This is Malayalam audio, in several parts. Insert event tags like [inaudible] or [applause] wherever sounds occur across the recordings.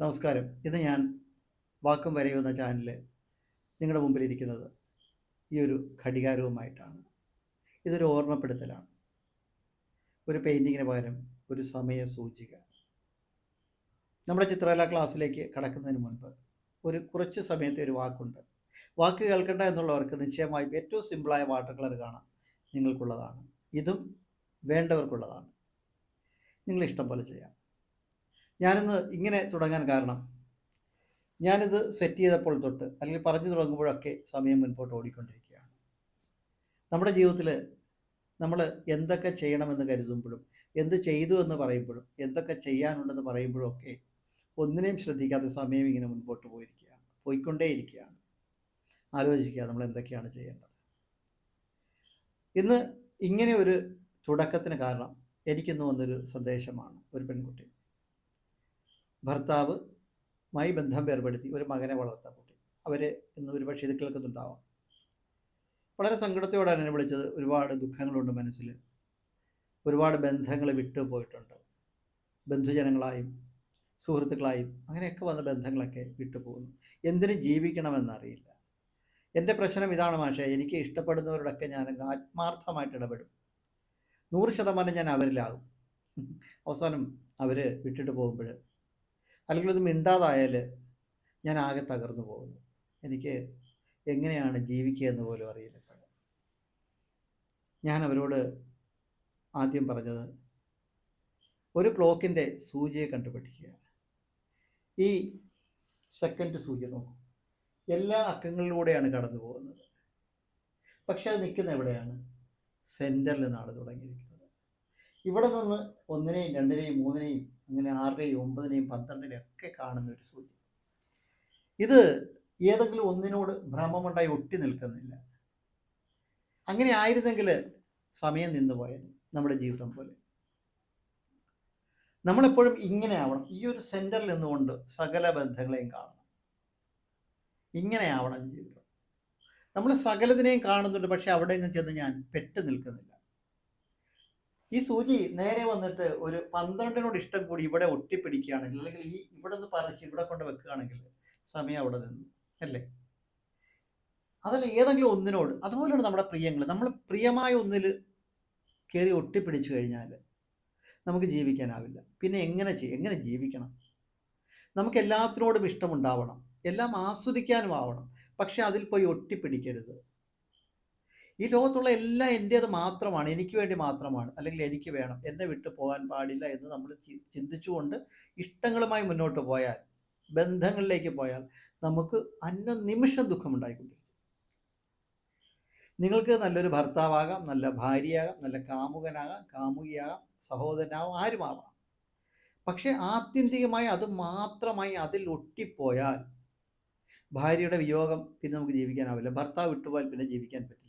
നമസ്കാരം. ഇന്ന് ഞാൻ വാക്കും വരയുന്ന ചാനലിൽ നിങ്ങളുടെ മുമ്പിൽ ഇരിക്കുന്നത് ഈ ഒരു ഘടികാരവുമായിട്ടാണ്. ഇതൊരു ഓർമ്മപ്പെടുത്തലാണ്. ഒരു പെയിന്റിങ്ങിന് പകരം ഒരു സമയ സൂചിക. നമ്മുടെ ചിത്രകലാ ക്ലാസ്സിലേക്ക് കടക്കുന്നതിന് മുൻപ് ഒരു കുറച്ച് സമയത്തെ ഒരു വാക്കുണ്ട്. വാക്ക് കേൾക്കണ്ട എന്നുള്ളവർക്ക് നിശ്ചയമായും ഏറ്റവും സിമ്പിളായ വാട്ടർ കളർ കാണാം നിങ്ങൾക്കുള്ളതാണ്. ഇതും വേണ്ടവർക്കുള്ളതാണ്. നിങ്ങൾ ഇഷ്ടം പോലെ ചെയ്യാം. ഞാനിന്ന് ഇങ്ങനെ തുടങ്ങാൻ കാരണം. ഞാനിത് സെറ്റ് ചെയ്തപ്പോൾ തൊട്ട് അല്ലെങ്കിൽ പറഞ്ഞു തുടങ്ങുമ്പോഴൊക്കെ സമയം മുൻപോട്ട് ഓടിക്കൊണ്ടിരിക്കുകയാണ്. നമ്മുടെ ജീവിതത്തിൽ നമ്മൾ എന്തൊക്കെ ചെയ്യണമെന്ന് കരുതുമ്പോഴും എന്ത് ചെയ്തു എന്ന് പറയുമ്പോഴും എന്തൊക്കെ ചെയ്യാനുണ്ടെന്ന് പറയുമ്പോഴും ഒക്കെ ഒന്നിനെയും ശ്രദ്ധിക്കാതെ സമയം ഇങ്ങനെ മുൻപോട്ട് പോയിരിക്കുകയാണ്. പോയിക്കൊണ്ടേയിരിക്കുകയാണ്. ആലോചിക്കുക നമ്മൾ എന്തൊക്കെയാണ് ചെയ്യേണ്ടത്? ഇന്ന് ഇങ്ങനെ ഒരു തുടക്കത്തിന് കാരണം എനിക്കിന്ന് വന്നൊരു സന്ദേശമാണ് ഒരു പെൺകുട്ടി. ഭർത്താവുമായി ബന്ധം ഏർപ്പെടുത്തി ഒരു മകനെ വളർത്താൻ കുട്ടി. അവരെ ഇന്ന് ഒരുപക്ഷെ ഇത് കേൾക്കുന്നുണ്ടാവാം. വളരെ സങ്കടത്തോടെയാണ് എന്നെ വിളിച്ചത്. ഒരുപാട് ദുഃഖങ്ങളുണ്ട് മനസ്സിൽ. ഒരുപാട് ബന്ധങ്ങൾ വിട്ടുപോയിട്ടുണ്ട് ബന്ധുജനങ്ങളായും സുഹൃത്തുക്കളായും അങ്ങനെയൊക്കെ വന്ന ബന്ധങ്ങളൊക്കെ വിട്ടുപോകുന്നു എന്തിനു ജീവിക്കണമെന്നറിയില്ല. എന്റെ പ്രശ്നം ഇതാണ് മാഷേ. എനിക്ക് ഇഷ്ടപ്പെടുന്നവരോടൊക്കെ ഞാൻ ആത്മാർത്ഥമായിട്ട് ഇടപെടും. നൂറ് ശതമാനം ഞാൻ അവരിലാകും. അവസാനം അവർ വിട്ടിട്ട് പോകുമ്പോൾ അല്ലെങ്കിൽ ഇത് മിണ്ടാതായാൽ ഞാൻ ആകെ തകർന്നു പോകുന്നു. എനിക്ക് എങ്ങനെയാണ് ജീവിക്കുക എന്ന് പോലും അറിയില്ല ഞാൻ അവരോട് ആദ്യം പറഞ്ഞത് ഒരു ക്ലോക്കിന്റെ സൂചിയെ കണ്ടുപിടിക്കുക. ഈ സെക്കൻഡ് സൂചി നോക്കും. എല്ലാ അക്കങ്ങളിലൂടെയാണ് കടന്നു പോകുന്നത്. പക്ഷെ അത് നിൽക്കുന്ന എവിടെയാണ്? സെന്ററിൽ നിന്നാണ് തുടങ്ങിയിരിക്കുന്നത്. ഇവിടെ നിന്ന് ഒന്നിനെയും രണ്ടിനെയും മൂന്നിനെയും അങ്ങനെ ആറിനെയും ഒമ്പതിനെയും പന്ത്രണ്ടിനെയും ഒക്കെ കാണുന്ന ഒരു സൂചി. ഇത് ഏതെങ്കിലും ഒന്നിനോട് ഭ്രമമുണ്ടായി ഒട്ടി നിൽക്കുന്നില്ല. അങ്ങനെ ആയിരുന്നെങ്കിൽ സമയം നിന്ന് പോയത് നമ്മുടെ ജീവിതം പോലെ. നമ്മളെപ്പോഴും ഇങ്ങനെ ആവണം. ഈ ഒരു സെന്ററിൽ നിന്നുകൊണ്ട് സകല ബന്ധങ്ങളെയും കാണണം. ഇങ്ങനെ ആവണം ജീവിതം. നമ്മൾ സകലതിനെയും കാണുന്നുണ്ട് പക്ഷെ അവിടെ ചെന്ന് ഞാൻ പെട്ട് നിൽക്കുന്നില്ല. ഈ സൂചി നേരെ വന്നിട്ട് ഒരു പന്ത്രണ്ടിനോട് ഇഷ്ടം കൂടി ഇവിടെ ഒട്ടിപ്പിടിക്കുകയാണെങ്കിൽ അല്ലെങ്കിൽ ഈ ഇവിടെ നിന്ന് പറിച്ച് ഇവിടെ കൊണ്ട് വെക്കുകയാണെങ്കിൽ സമയം അവിടെ നിന്നു അല്ലേ? അതല്ല ഏതെങ്കിലും ഒന്നിനോട്. അതുപോലെയാണ് നമ്മുടെ പ്രിയങ്ങൾ. നമ്മൾ പ്രിയമായ ഒന്നിൽ കയറി ഒട്ടിപ്പിടിച്ചു കഴിഞ്ഞാൽ നമുക്ക് ജീവിക്കാനാവില്ല. പിന്നെ എങ്ങനെ ചെയ്യും എങ്ങനെ ജീവിക്കണം? നമുക്ക് എല്ലാത്തിനോടും ഇഷ്ടമുണ്ടാവണം. എല്ലാം ആസ്വദിക്കാനും ആവണം. പക്ഷെ അതിൽ പോയി ഒട്ടിപ്പിടിക്കരുത്. ഈ ലോകത്തുള്ള എല്ലാം എന്റേത് മാത്രമാണ് എനിക്ക് വേണ്ടി മാത്രമാണ് അല്ലെങ്കിൽ എനിക്ക് വേണം എന്നെ വിട്ടു പോകാൻ പാടില്ല എന്ന് നമ്മൾ ചിന്തിച്ചുകൊണ്ട് ഇഷ്ടങ്ങളുമായി മുന്നോട്ട് പോയാൽ ബന്ധങ്ങളിലേക്ക് പോയാൽ നമുക്ക് അന്ന നിമിഷം ദുഃഖമുണ്ടായിക്കൊണ്ടിരിക്കും. നിങ്ങൾക്ക് നല്ലൊരു ഭർത്താവാകാം നല്ല ഭാര്യയാകാം നല്ല കാമുകനാകാം കാമുകിയാകാം സഹോദരനാകാം ആരുമാവാം. പക്ഷെ ആത്യന്തികമായി അത് മാത്രമായി അതിൽ ഒട്ടിപ്പോയാൽ ഭാര്യയുടെ വിയോഗം പിന്നെ നമുക്ക് ജീവിക്കാനാവില്ല ഭർത്താവ് വിട്ടുപോയാൽ പിന്നെ ജീവിക്കാൻ പറ്റില്ല.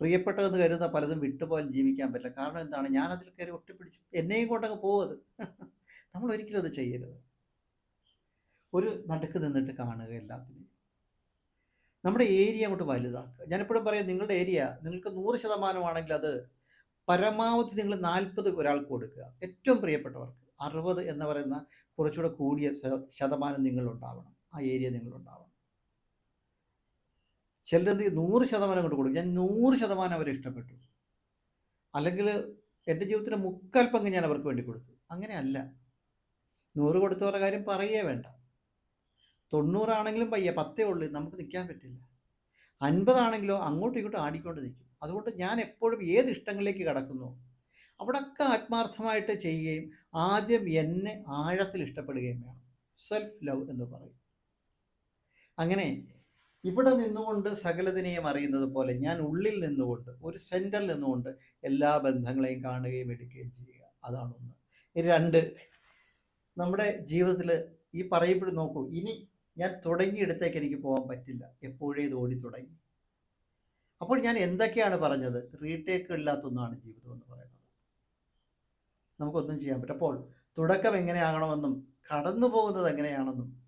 പ്രിയപ്പെട്ടതെന്ന് കരുതുന്ന പലതും വിട്ടുപോയാൽ ജീവിക്കാൻ പറ്റില്ല. കാരണം എന്താണ്? ഞാൻ അതിൽ കയറി ഒട്ടിപ്പിടിച്ചു. എന്നെയും കൊണ്ടൊക്കെ പോവത് [laughs] നമ്മൾ ഒരിക്കലും അത് ചെയ്യരുത്. ഒരു നടുക്ക് നിന്നിട്ട് കാണുക എല്ലാത്തിനെയും. നമ്മുടെ ഏരിയ അങ്ങോട്ട് വലുതാക്കുക. ഞാനെപ്പോഴും പറയാം നിങ്ങളുടെ ഏരിയ നിങ്ങൾക്ക് നൂറ് ശതമാനമാണെങ്കിൽ അത് പരമാവധി നിങ്ങൾ നാൽപ്പത് ഒരാൾക്ക് കൊടുക്കുക. ഏറ്റവും പ്രിയപ്പെട്ടവർക്ക് അറുപത് എന്ന് പറയുന്ന കുറച്ചുകൂടെ കൂടിയ ശതമാനം നിങ്ങളുണ്ടാവണം. ആ ഏരിയ നിങ്ങളുണ്ടാവണം. ചിലരെന്ത് നൂറ് ശതമാനം കൊണ്ട് കൊടുക്കും. ഞാൻ നൂറ് ശതമാനം അവരെ ഇഷ്ടപ്പെട്ടു. അല്ലെങ്കിൽ എന്റെ ജീവിതത്തിന്റെ മുക്കാൽ ഞാൻ അവർക്ക് വേണ്ടി കൊടുത്തു. അങ്ങനെയല്ല. നൂറ് കൊടുത്തവരുടെ കാര്യം പറയേ വേണ്ട. തൊണ്ണൂറാണെങ്കിലും പയ്യ പത്തേ ഉള്ളൂ. നമുക്ക് നിൽക്കാൻ പറ്റില്ല. അൻപതാണെങ്കിലോ അങ്ങോട്ടും ഇങ്ങോട്ടും ആടിക്കൊണ്ട് നിൽക്കും. അതുകൊണ്ട് ഞാൻ എപ്പോഴും ഏത് ഇഷ്ടങ്ങളിലേക്ക് കടക്കുന്നു അവിടൊക്കെ ആത്മാർത്ഥമായിട്ട് ചെയ്യുകയും ആദ്യം എന്നെ ആഴത്തിൽ ഇഷ്ടപ്പെടുകയും വേണം. സെൽഫ് ലവ് എന്ന് പറയും. അങ്ങനെ ഇവിടെ നിന്നുകൊണ്ട് സകലതിനെയും അറിയുന്നത് പോലെ ഞാൻ ഉള്ളിൽ നിന്നുകൊണ്ട് ഒരു സെന്ററിൽ നിന്നുകൊണ്ട് എല്ലാ ബന്ധങ്ങളെയും കാണുകയും എടുക്കുകയും ചെയ്യുക. അതാണ് ഒന്ന്. രണ്ട് നമ്മുടെ ജീവിതത്തിൽ ഈ പറയപ്പെടും നോക്കൂ ഇനി ഞാൻ തുടങ്ങിയെടുത്തേക്ക് എനിക്ക് പോകാൻ പറ്റില്ല. എപ്പോഴേ ഇത് ഓടി തുടങ്ങി. അപ്പോൾ ഞാൻ എന്തൊക്കെയാണ് പറഞ്ഞത്? റീടേക്ക് ഇല്ലാത്തൊന്നാണ് ജീവിതം എന്ന് പറയുന്നത്. നമുക്കൊന്നും ചെയ്യാൻ പറ്റും അപ്പോൾ തുടക്കം എങ്ങനെയാകണമെന്നും കടന്നു പോകുന്നത് എങ്ങനെയാണെന്നും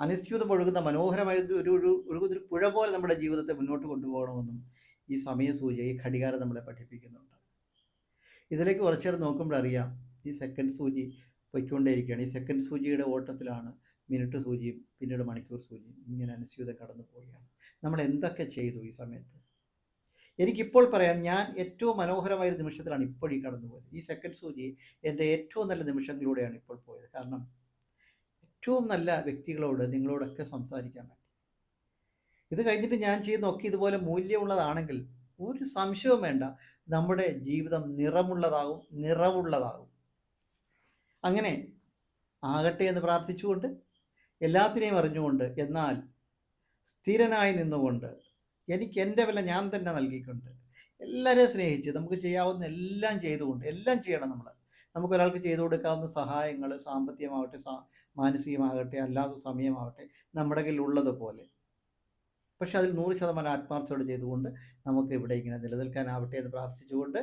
അനിശ്ചിതം ഒഴുകുന്ന മനോഹരമായ ഒരു ഒഴുകുന്ന ഒരു പുഴ പോലെ നമ്മുടെ ജീവിതത്തെ മുന്നോട്ട് കൊണ്ടുപോകണമെന്നും ഈ സമയസൂചി ഈ ഘടികാരം നമ്മളെ പഠിപ്പിക്കുന്നുണ്ട്. ഇതിലേക്ക് കുറച്ചു നേരം നോക്കുമ്പോഴറിയാം ഈ സെക്കൻഡ് സൂചി പൊയ്ക്കൊണ്ടേയിരിക്കുകയാണ്. ഈ സെക്കൻഡ് സൂചിയുടെ ഓട്ടത്തിലാണ് മിനിറ്റ് സൂചിയും പിന്നീട് മണിക്കൂർ സൂചിയും ഇങ്ങനെ അനുസ്യൂതം കടന്നു പോവുകയാണ്. നമ്മൾ എന്തൊക്കെ ചെയ്തു ഈ സമയത്ത്? എനിക്കിപ്പോൾ പറയാം ഞാൻ ഏറ്റവും മനോഹരമായ ഒരു നിമിഷത്തിലാണ് ഇപ്പോഴീ കടന്നുപോയത്. ഈ സെക്കൻഡ് സൂചി എന്റെ ഏറ്റവും നല്ല നിമിഷങ്ങളിലൂടെയാണ് ഇപ്പോൾ പോയത്. കാരണം ഏറ്റവും നല്ല വ്യക്തികളോട് നിങ്ങളോടൊക്കെ സംസാരിക്കാൻ പറ്റും. ഇത് കഴിഞ്ഞിട്ട് ഞാൻ ചെയ്യുന്ന ഒക്കെ ഇതുപോലെ മൂല്യമുള്ളതാണെങ്കിൽ ഒരു സംശയവും വേണ്ട. നമ്മുടെ ജീവിതം നിറമുള്ളതാകും നിറവുള്ളതാകും. അങ്ങനെ ആകട്ടെ എന്ന് പ്രാർത്ഥിച്ചുകൊണ്ട് എല്ലാത്തിനെയും അറിഞ്ഞുകൊണ്ട് എന്നാൽ സ്ഥിരനായി നിന്നുകൊണ്ട് എനിക്ക് എന്റെ വില ഞാൻ തന്നെ നൽകിക്കൊണ്ട് എല്ലാവരെയും സ്നേഹിച്ച് നമുക്ക് ചെയ്യാവുന്ന എല്ലാം ചെയ്തുകൊണ്ട് എല്ലാം ചെയ്യണം നമ്മൾ നമുക്ക് ഒരാൾക്ക് ചെയ്തു കൊടുക്കാവുന്ന സഹായങ്ങൾ സാമ്പത്തികമാവട്ടെ സാ മാനസികമാകട്ടെ അല്ലാത്ത സമയമാവട്ടെ നമ്മുടെ കയ്യിൽ ഉള്ളതുപോലെ. പക്ഷെ അതിൽ നൂറ് ശതമാനം ആത്മാർത്ഥയോട് ചെയ്തുകൊണ്ട് നമുക്ക് ഇവിടെ ഇങ്ങനെ നിലനിൽക്കാനാവട്ടെ എന്ന് പ്രാർത്ഥിച്ചുകൊണ്ട്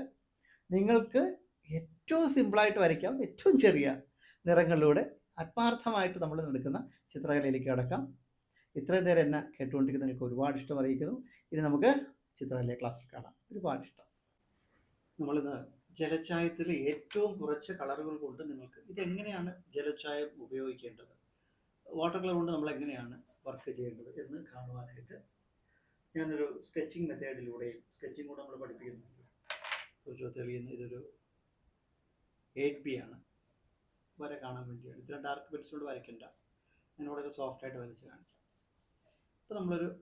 നിങ്ങൾക്ക് ഏറ്റവും സിമ്പിളായിട്ട് വരയ്ക്കാവുന്ന ഏറ്റവും ചെറിയ നിറങ്ങളിലൂടെ ആത്മാർത്ഥമായിട്ട് നമ്മൾ നടക്കുന്ന ചിത്രകലയിലേക്ക് കടക്കാം. ഇത്രയും നേരം എന്നെ കേട്ടുകൊണ്ടിരിക്കുന്ന നിങ്ങൾക്ക് ഒരുപാട് ഇഷ്ടം അറിയിക്കുന്നു. ഇനി നമുക്ക് ചിത്രകലയെ ക്ലാസ്സിൽ കാണാം. ഒരുപാട് ഇഷ്ടം. നമ്മളിന്ന് ജലച്ചായത്തിൽ ഏറ്റവും കുറച്ച് കളറുകൾ കൊണ്ട് നിങ്ങൾക്ക് ഇതെങ്ങനെയാണ് ജലച്ചായം ഉപയോഗിക്കേണ്ടത്? വാട്ടർ കളർ കൊണ്ട് നമ്മൾ എങ്ങനെയാണ് വർക്ക് ചെയ്യേണ്ടത് എന്ന് കാണുവാനായിട്ട് ഞാനൊരു സ്കെച്ചിങ് മെത്തേഡിലൂടെയും സ്കെച്ചിങ് കൂടെ നമ്മൾ പഠിപ്പിക്കുന്നുണ്ട് തെളിയുന്ന. ഇതൊരു എയ്റ്റ് ബി ആണ്. വരെ കാണാൻ വേണ്ടിയാണ്. ഇത്ര ഡാർക്ക് പെൻസിലോട് വരയ്ക്കണ്ട. ഞാൻ വളരെ സോഫ്റ്റ് ആയിട്ട് വരച്ച് കാണിക്കാം. അപ്പോൾ നമ്മളൊരു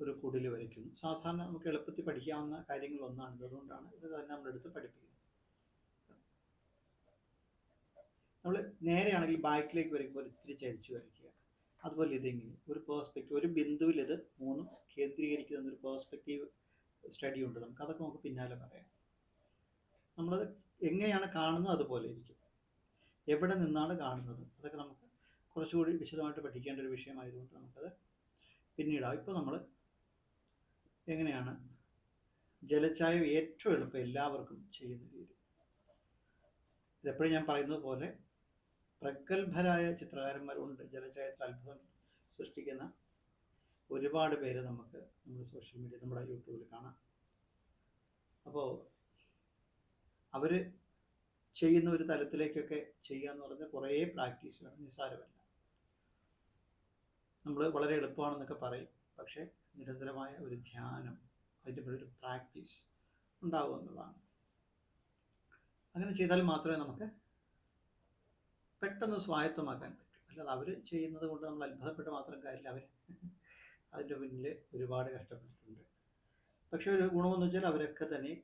ഒരു കുടിൽ വരയ്ക്കുന്നു സാധാരണ നമുക്ക് എളുപ്പത്തിൽ പഠിക്കാവുന്ന കാര്യങ്ങൾ ഒന്നാണ് അതുകൊണ്ടാണ് ഇത് തന്നെ നമ്മളെടുത്ത് പഠിപ്പിക്കുന്നത്. നമ്മൾ നേരെയാണെങ്കിൽ ബാക്കിലേക്ക് വരയ്ക്കുമ്പോൾ ഇത്തിരി ചരിച്ചു വരയ്ക്കുക. അതുപോലെ ഇതെങ്ങനെ ഒരു പേഴ്സ്പെക്റ്റീവ് ഒരു ബിന്ദുവിൽ ഇത് മൂന്നും കേന്ദ്രീകരിക്കുന്ന ഒരു പേഴ്സ്പെക്റ്റീവ് സ്റ്റഡി ഉണ്ട്. നമുക്ക് അതൊക്കെ നമുക്ക് പിന്നാലെ പറയാം. നമ്മളത് എങ്ങനെയാണ് കാണുന്നത് അതുപോലെ ഇരിക്കും. എവിടെ നിന്നാണ് കാണുന്നത്? അതൊക്കെ നമുക്ക് കുറച്ചുകൂടി വിശദമായിട്ട് പഠിക്കേണ്ട ഒരു വിഷയമായതുകൊണ്ട് നമുക്കത് പിന്നീടാവും. ഇപ്പോൾ നമ്മൾ എങ്ങനെയാണ്? ജലച്ചായം ഏറ്റവും എളുപ്പം എല്ലാവർക്കും ചെയ്യുന്ന രീതി. ഇതെപ്പോഴും ഞാൻ പറയുന്നത് പോലെ പ്രഗത്ഭരായ ചിത്രകാരന്മാരുണ്ട് ജലച്ചായത്തിൽ അത്ഭുതം സൃഷ്ടിക്കുന്ന ഒരുപാട് പേര് നമുക്ക് നമ്മുടെ സോഷ്യൽ മീഡിയ നമ്മുടെ യൂട്യൂബിൽ കാണാം. അപ്പോൾ അവർ ചെയ്യുന്ന ഒരു തലത്തിലേക്കൊക്കെ ചെയ്യുക എന്ന് പറഞ്ഞാൽ കുറേ പ്രാക്ടീസ് വേണം. നിസ്സാരമല്ല. നമ്മൾ വളരെ എളുപ്പമാണെന്നൊക്കെ പറയും. പക്ഷേ നിരന്തരമായ ഒരു ധ്യാനം അതിന്റെ ഒരു പ്രാക്ടീസ് ഉണ്ടാവുക എന്നുള്ളതാണ്. അങ്ങനെ ചെയ്താൽ മാത്രമേ നമുക്ക് പെട്ടെന്ന് സ്വായത്തമാക്കാൻ പറ്റൂ. അല്ലാതെ അവർ ചെയ്യുന്നത് കൊണ്ട് നമ്മൾ അത്ഭുതപ്പെട്ട് മാത്രം കാര്യമില്ല. അവർ അതിന്റെ പിന്നിൽ ഒരുപാട് കഷ്ടപ്പെട്ടിട്ടുണ്ട്. പക്ഷേ ഒരു ഗുണമെന്ന് വെച്ചാൽ അവരൊക്കെ തന്നെ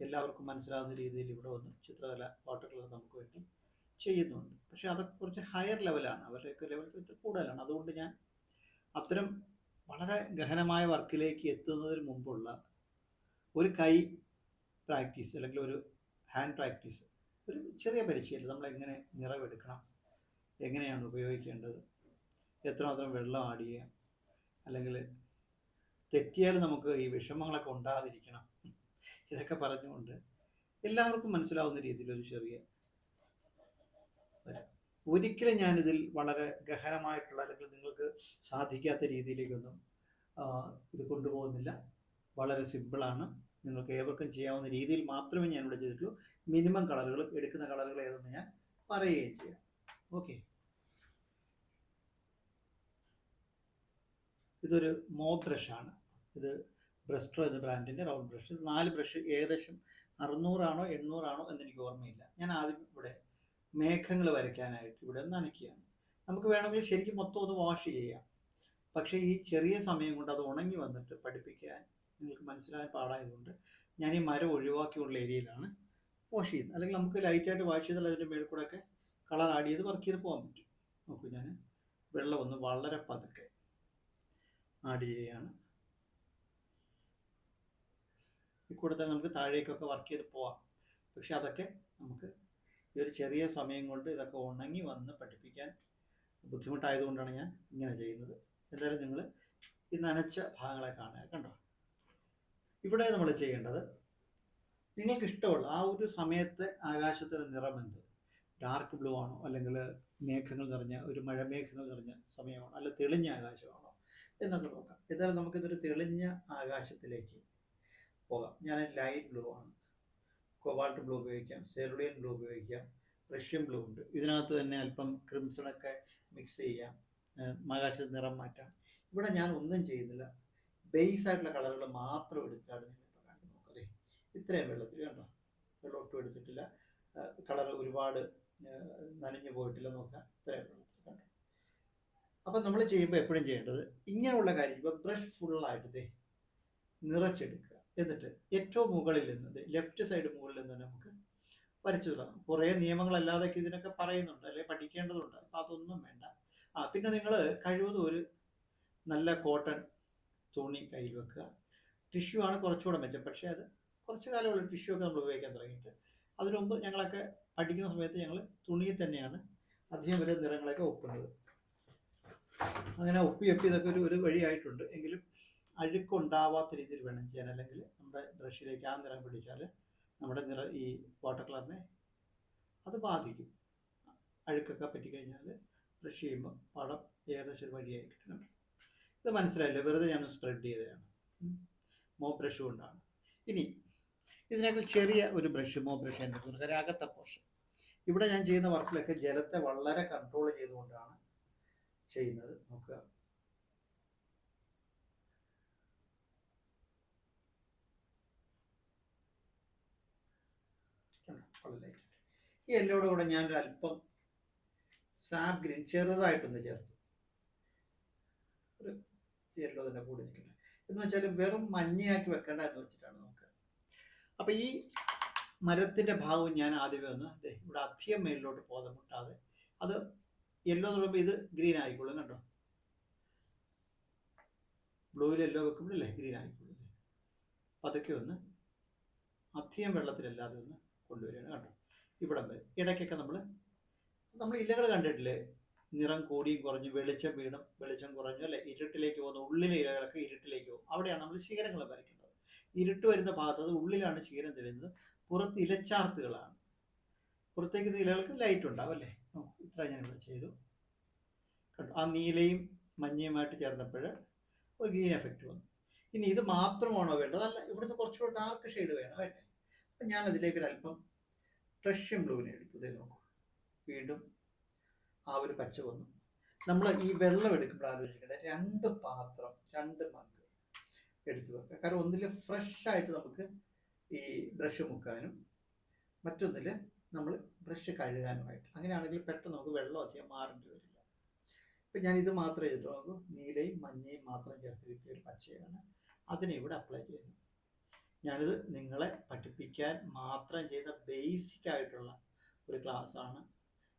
എല്ലാവർക്കും മനസ്സിലാവുന്ന രീതിയിൽ ഇവിടെ വന്ന് ചിത്രകല കളർ നമുക്ക് വേണ്ടി ചെയ്യുന്നുണ്ട്. പക്ഷേ അതൊക്കെ കുറച്ച് ഹയർ ലെവലാണ് അവരുടെയൊക്കെ ലെവൽ കൂടുതലാണ്. അതുകൊണ്ട് ഞാൻ അത്തരം വളരെ ഗഹനമായ വർക്കിലേക്ക് എത്തുന്നതിന് മുമ്പുള്ള ഒരു കൈ പ്രാക്ടീസ് അല്ലെങ്കിൽ ഒരു ഹാൻഡ് പ്രാക്ടീസ് ഒരു ചെറിയ പരിശീലനം നമ്മൾ എങ്ങനെ നിറവെടുക്കണം എങ്ങനെയാണ് ഉപയോഗിക്കേണ്ടത് എത്രമാത്രം വെള്ളം ആഡ് ചെയ്യാം അല്ലെങ്കിൽ തെറ്റിയാൽ നമുക്ക് ഈ വിഷമങ്ങളൊക്കെ ഉണ്ടാകാതിരിക്കണം ഇതൊക്കെ പറഞ്ഞുകൊണ്ട് എല്ലാവർക്കും മനസ്സിലാവുന്ന രീതിയിൽ ഒരു ചെറിയ ഒരിക്കലും ഞാനിതിൽ വളരെ ഗഹനമായിട്ടുള്ള അല്ലെങ്കിൽ നിങ്ങൾക്ക് സാധിക്കാത്ത രീതിയിലേക്കൊന്നും ഇത് കൊണ്ടുപോകുന്നില്ല. വളരെ സിമ്പിളാണ്. നിങ്ങൾക്ക് ഏവർക്കും ചെയ്യാവുന്ന രീതിയിൽ മാത്രമേ ഞാൻ ഇവിടെ ചെയ്തിട്ടുള്ളൂ. മിനിമം കളറുകൾ എടുക്കുന്ന കളറുകൾ ഏതെന്ന് ഞാൻ പറയുകയും ചെയ്യാം. ഓക്കെ. ഇതൊരു മോ ബ്രഷാണ്. ഇത് ബ്രസ്ട്രോ എന്ന ബ്രാൻഡിന്റെ റൗണ്ട് ബ്രഷ്. നാല് ബ്രഷ് ഏകദേശം അറുന്നൂറാണോ എണ്ണൂറാണോ എന്ന് എനിക്ക് ഓർമ്മയില്ല. ഞാൻ ആദ്യം ഇവിടെ മേഘങ്ങൾ വരയ്ക്കാനായിട്ട് ഇവിടെ നനയ്ക്കുകയാണ്. നമുക്ക് വേണമെങ്കിൽ ശരിക്കും മൊത്തം ഒന്ന് വാഷ് ചെയ്യാം. പക്ഷേ ഈ ചെറിയ സമയം കൊണ്ട് അത് ഉണങ്ങി വന്നിട്ട് പഠിപ്പിക്കാൻ നിങ്ങൾക്ക് മനസ്സിലായ പാടായതുകൊണ്ട് ഞാൻ ഈ മരം ഒഴിവാക്കിയുള്ള ഏരിയയിലാണ് വാഷ് ചെയ്യുന്നത്. അല്ലെങ്കിൽ നമുക്ക് ലൈറ്റായിട്ട് വാഷ് ചെയ്താൽ അതിന്റെ മേളിൽ കൂടെ ഒക്കെ കളർ ആഡ് ചെയ്ത് വർക്ക് ചെയ്ത് പോകാൻ പറ്റും. നോക്കൂ ഞാൻ വെള്ളം ഒന്ന് വളരെ പതുക്കെ ആഡ് ചെയ്യുകയാണ്. ഈ കൂടെ തന്നെ നമുക്ക് താഴേക്കൊക്കെ വർക്ക് ചെയ്ത് പോവാം പക്ഷെ അതൊക്കെ നമുക്ക് ഈ ഒരു ചെറിയ സമയം കൊണ്ട് ഇതൊക്കെ ഉണങ്ങി വന്ന് പഠിപ്പിക്കാൻ ബുദ്ധിമുട്ടായതുകൊണ്ടാണ് ഞാൻ ഇങ്ങനെ ചെയ്യുന്നത്. എന്തായാലും നിങ്ങൾ ഈ നനച്ച ഭാഗങ്ങളെ കാണുക കണ്ടോ? ഇവിടെ നമ്മൾ ചെയ്യേണ്ടത് നിങ്ങൾക്ക് ഇഷ്ടമുള്ള ആ ഒരു സമയത്തെ ആകാശത്തിന്റെ നിറം എന്ത്? ഡാർക്ക് ബ്ലൂ ആണോ? അല്ലെങ്കിൽ മേഘങ്ങൾ നിറഞ്ഞ ഒരു മഴമേഘങ്ങൾ നിറഞ്ഞ സമയമാണോ? അല്ല തെളിഞ്ഞ ആകാശമാണോ? എന്നൊക്കെ നോക്കാം. എന്തായാലും നമുക്കിതൊരു തെളിഞ്ഞ ആകാശത്തിലേക്ക് പോകാം. ഞാൻ ലൈറ്റ് ബ്ലൂ ആണ്. കൊവാൾട്ട് ബ്ലൂ ഉപയോഗിക്കാം സെറുഡിയൻ ബ്ലൂ ഉപയോഗിക്കാം റഷ്യൻ ബ്ലൂ ഉണ്ട്. ഇതിനകത്ത് തന്നെ അല്പം ക്രിംസണൊക്കെ മിക്സ് ചെയ്യാം ആകാശ നിറം മാറ്റാം. ഇവിടെ ഞാൻ ഒന്നും ചെയ്യുന്നില്ല. ബേസ് ആയിട്ടുള്ള കളറുകൾ മാത്രം എടുത്തിട്ടാണ് ഇപ്പോൾ കണ്ടു നോക്കതേ ഇത്രയും വെള്ളത്തിൽ കണ്ടോ? വെള്ളം ഒട്ടും എടുത്തിട്ടില്ല. കളർ ഒരുപാട് നനഞ്ഞു പോയിട്ടില്ല നോക്കാം. ഇത്രയും വെള്ളത്തിൽ കണ്ടോ? അപ്പം നമ്മൾ ചെയ്യുമ്പോൾ എപ്പോഴും ചെയ്യേണ്ടത് ഇങ്ങനെയുള്ള കാര്യം. ഇപ്പോൾ ബ്രഷ് ഫുള്ളായിട്ട് നിറച്ചെടുക്കുക. എന്നിട്ട് ഏറ്റവും മുകളിൽ നിന്ന് ലെഫ്റ്റ് സൈഡ് മുകളിൽ നിന്ന് നമുക്ക് വരച്ചു തുടങ്ങാം. കുറേ നിയമങ്ങളല്ലാതൊക്കെ ഇതിനൊക്കെ പറയുന്നുണ്ട് അല്ലെങ്കിൽ പഠിക്കേണ്ടതുണ്ട്. അപ്പം അതൊന്നും വേണ്ട. ആ പിന്നെ നിങ്ങൾ കഴിവതും ഒരു നല്ല കോട്ടൺ തുണി കയ്യിൽ വെക്കുക. ടിഷ്യൂ ആണ് കുറച്ചുകൂടെ മെച്ചം. പക്ഷേ അത് കുറച്ച് കാലമുള്ള ടിഷ്യൂ ഒക്കെ നമ്മൾ ഉപയോഗിക്കാൻ തുടങ്ങിയിട്ട് അതിനു മുമ്പ് ഞങ്ങളൊക്കെ പഠിക്കുന്ന സമയത്ത് ഞങ്ങൾ തുണിയിൽ തന്നെയാണ് അധികം വരെ നിറങ്ങളൊക്കെ ഒപ്പുന്നത് അങ്ങനെ ഒപ്പി ഒപ്പി ഇതൊക്കെ ഒരു ഒരു വഴിയായിട്ടുണ്ട്. എങ്കിലും അഴുക്കുണ്ടാവാത്ത രീതിയിൽ വേണം ചെയ്യാൻ. അല്ലെങ്കിൽ നമ്മുടെ ബ്രഷിലേക്ക് ആ നിറം പിടിച്ചാൽ നമ്മുടെ നിറ ഈ വാട്ടർ കളറിനെ അത് ബാധിക്കും. അഴുക്കൊക്കെ പറ്റിക്കഴിഞ്ഞാൽ ബ്രഷ് ചെയ്യുമ്പോൾ പടം ഏകദേശം ഒരു വഴിയായി കിട്ടുന്നുണ്ട് ഇത് മനസ്സിലായില്ലേ? വെറുതെ ഞാൻ സ്പ്രെഡ് ചെയ്തതാണ്. മോ ബ്രഷ് കൊണ്ടാണ്. ഇനി ഇതിനേക്കാൾ ചെറിയ ഒരു ബ്രഷ് മോ ബ്രഷ് എന്റെ കാര്യം പോർഷൻ ഇവിടെ ഞാൻ ചെയ്യുന്ന വർക്കിലൊക്കെ ജലത്തെ വളരെ കൺട്രോൾ ചെയ്തുകൊണ്ടാണ് ചെയ്യുന്നത്. നോക്കുക. Light. ഈ എല്ലോടെ കൂടെ ഞാനൊരു അല്പം സാബ് ഗ്രീൻ ചെറുതായിട്ടൊന്ന് ചേർത്തു. ഒരു യെല്ലോ തന്നെ കൂടി നിൽക്കുന്നത് എന്ന് വെച്ചാൽ വെറും മഞ്ഞയാക്കി വെക്കേണ്ട എന്ന് വെച്ചിട്ടാണ് നോക്കുക അപ്പൊ ഈ മരത്തിന്റെ ഭാഗവും ഞാൻ ആദ്യമേ ഒന്ന് ഇവിടെ അധികം മേളിലോട്ട് പോകാതെ മുട്ടാതെ അത് യെല്ലോ തുടങ്ങുമ്പോൾ ഇത് ഗ്രീൻ ആയിക്കോളും കണ്ടോ? ബ്ലൂവിൽ യെല്ലോ വെക്കുമ്പോഴല്ലേ ഗ്രീൻ ആയിക്കോളും. അതൊക്കെ ഒന്ന് അധികം വെള്ളത്തിലല്ലാതെ ഒന്ന് കൊണ്ടുവരികയാണ് കണ്ടോ? ഇവിടം വരെ ഇടയ്ക്കൊക്കെ നമ്മൾ നമ്മൾ ഇലകൾ കണ്ടിട്ടില്ലേ? നിറം കൂടിയും കുറഞ്ഞു വെളിച്ചം വീണും വെളിച്ചം കുറഞ്ഞു അല്ലെ? ഇരുട്ടിലേക്ക് പോകുന്ന ഉള്ളിലെ ഇലകളൊക്കെ ഇരുട്ടിലേക്ക് പോകും. അവിടെയാണ് നമ്മൾ ശിഖരങ്ങൾ വരയ്ക്കുന്നത്. ഇരുട്ട് വരുന്ന ഭാഗത്ത് അത് ഉള്ളിലാണ് ശിഖരം തെളിയുന്നത്. പുറത്ത് ഇലച്ചാർത്തുകളാണ്. പുറത്തേക്ക് ഇലകൾക്ക് ലൈറ്റ് ഉണ്ടാവും അല്ലേ? ഇത്ര ഞാൻ ഇവിടെ ചെയ്തു. കണ്ടോ? ആ നീലയും മഞ്ഞയുമായിട്ട് ചേർന്നപ്പോൾ ഒരു ഗ്രീൻ എഫക്റ്റ് വന്നു. ഇനി ഇത് മാത്രമാണോ വേണ്ടത്? അല്ല ഇവിടുന്ന് കുറച്ചുകൂടെ ഡാർക്ക് ഷെയ്ഡ് വേണം വേണ്ടേ അപ്പം ഞാൻ അതിലേക്ക് ഒരല്പം റഷ്യൻ ബ്ലൂവിനെ എടുത്തു. ഇതേ നോക്കൂ. വീണ്ടും ആ ഒരു പച്ച വന്നു. നമ്മൾ ഈ വെള്ളം എടുക്കുമ്പോൾ ആലോചിക്കേണ്ട രണ്ട് പാത്രം രണ്ട് മഗ് എടുത്തു വെക്കുക. കാരണം ഒന്നിൽ ഫ്രഷ് ആയിട്ട് നമുക്ക് ഈ ബ്രഷ് മുക്കാനും മറ്റൊന്നിൽ നമ്മൾ ബ്രഷ് കഴുകാനുമായിട്ട്. അങ്ങനെയാണെങ്കിൽ പെട്ടെന്ന് നമുക്ക് വെള്ളം അധികം മാറേണ്ടി വരില്ല. ഇപ്പം ഞാൻ ഇത് മാത്രമേ ചെയ്തിട്ടുള്ളൂ നീലയും മഞ്ഞയും മാത്രം ചേർത്ത് കിട്ടിയ ഒരു പച്ചയാണ്. അതിനെ ഇവിടെ അപ്ലൈ ചെയ്യുന്നു. ഞാനിത് നിങ്ങളെ പഠിപ്പിക്കാൻ മാത്രം ചെയ്ത ബേസിക് ആയിട്ടുള്ള ഒരു ക്ലാസ്സാണ്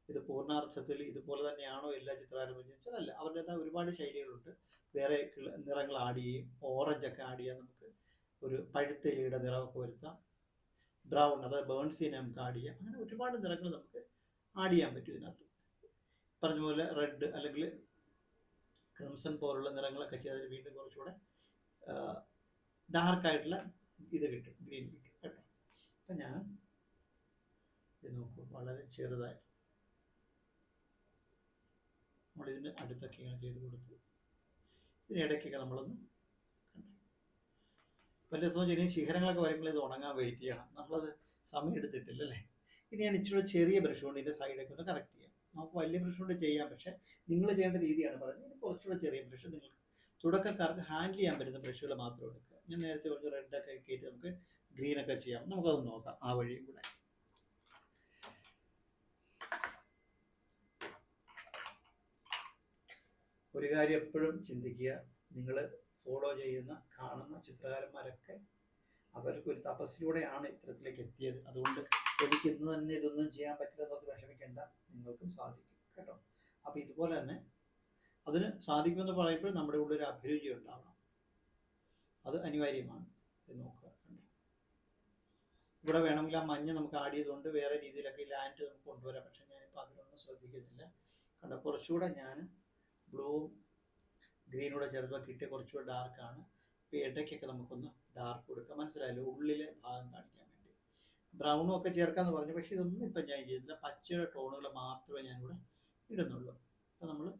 ഇത് പൂർണാർത്ഥത്തിൽ ഇതുപോലെ തന്നെയാണോ എല്ലാ ചിത്രകാരും ചോദിച്ചാൽ അല്ല ഒരുപാട് ശൈലികളുണ്ട്. വേറെ നിറങ്ങൾ ആഡ് ചെയ്യും. ഓറഞ്ച് ഒക്കെ ആഡ് ചെയ്യാം നമുക്ക് ഒരു പഴുത്തലിയുടെ നിറമൊക്കെ വരുത്താം. ബ്രൗൺ അതായത് ബേൺസിനെ നമുക്ക് ആഡ് ചെയ്യാം. അങ്ങനെ ഒരുപാട് നിറങ്ങൾ നമുക്ക് ആഡ് ചെയ്യാൻ പറ്റും ഇതിനകത്ത്. പറഞ്ഞ പോലെ റെഡ് അല്ലെങ്കിൽ ക്രിംസൺ പോലുള്ള നിറങ്ങളൊക്കെ ചെയ്താൽ വീണ്ടും കുറച്ചുകൂടെ ഡാർക്ക് ആയിട്ടുള്ള ഇത് കിട്ടും ഗ്രീൻ കിട്ടും കേട്ടോ. അപ്പം ഞാൻ ഇത് നോക്കൂ വളരെ ചെറുതായി നമ്മളിതിന്റെ അടുത്തൊക്കെ ഇങ്ങനെ ചെയ്ത് കൊടുത്ത് ഇതിനിടയ്ക്കൊക്കെ നമ്മളൊന്ന് വലിയ ദിവസം ഇനി ശിഖരങ്ങളൊക്കെ വരുമ്പോൾ ഇത് ഉണങ്ങാൻ വെയിറ്റ് ചെയ്യണം. നമ്മളത് സമയം എടുത്തിട്ടില്ല അല്ലേ? ഇനി ഞാൻ ഇച്ചിരി ചെറിയ ബ്രഷ് കൊണ്ട് ഇതിന്റെ സൈഡൊക്കെ ഒന്ന് കറക്റ്റ് ചെയ്യാം. നമുക്ക് വലിയ ബ്രഷ് കൊണ്ട് ചെയ്യാം പക്ഷേ നിങ്ങൾ ചെയ്യേണ്ട രീതിയാണ് പറയുന്നത്. കുറച്ചുകൂടെ ചെറിയ ബ്രഷ് നിങ്ങൾക്ക് തുടക്കക്കാർക്ക് ഹാൻഡിൽ ചെയ്യാൻ പറ്റുന്ന ബ്രഷുകൾ മാത്രം എടുക്കുക. ഞാൻ നേരത്തെ കുറച്ച് റെഡൊക്കെ കയറ്റി നമുക്ക് ഗ്രീനൊക്കെ ചെയ്യാം. നമുക്കത് നോക്കാം. ആ വഴിയും കൂടെ. ഒരു കാര്യം എപ്പോഴും ചിന്തിക്കുക. നിങ്ങൾ ഫോളോ ചെയ്യുന്ന കാണുന്ന ചിത്രകാരന്മാരൊക്കെ അവർക്ക് ഒരു തപസ്സിലൂടെയാണ് ഇത്തരത്തിലേക്ക് എത്തിയത്. അതുകൊണ്ട് എനിക്ക് ഇന്ന് തന്നെ ഇതൊന്നും ചെയ്യാൻ പറ്റില്ല എന്നൊക്കെ വിഷമിക്കേണ്ട. നിങ്ങൾക്കും സാധിക്കും. കേട്ടോ? അപ്പോൾ ഇതുപോലെ തന്നെ അതിന് സാധിക്കുമെന്ന് പറയുമ്പോൾ നമ്മുടെ ഉള്ളിൽ ഒരു അഭിരുചി ഉണ്ടാവണം. അത് അനിവാര്യമാണ്. നോക്കുക. ഇവിടെ വേണമെങ്കിൽ ആ മഞ്ഞ നമുക്ക് ആഡ് ചെയ്തുകൊണ്ട് വേറെ രീതിയിലൊക്കെ ലാൻഡ് നമുക്ക് കൊണ്ടുവരാം. പക്ഷെ ഞാനിപ്പോൾ അതിലൊന്നും ശ്രദ്ധിക്കുന്നില്ല കണ്ടോ കുറച്ചുകൂടെ ഞാൻ ബ്ലൂവും ഗ്രീനൂടെ ചേർത്ത് കിട്ടിയ കുറച്ചുകൂടെ ഡാർക്കാണ് ഇപ്പോൾ ഇടയ്ക്കൊക്കെ നമുക്കൊന്ന് ഡാർക്ക് കൊടുക്കാം. മനസ്സിലായല്ലോ? ഉള്ളിലെ ഭാഗം കാണിക്കാൻ വേണ്ടി. ബ്രൗണും ഒക്കെ ചേർക്കാമെന്ന് പറഞ്ഞു. പക്ഷേ ഇതൊന്നും ഇപ്പം ഞാൻ ചെയ്തില്ല. പച്ചയുടെ ടോണുകൾ മാത്രമേ ഞാനിവിടെ ഇടുന്നുള്ളൂ. അപ്പോൾ നമ്മൾ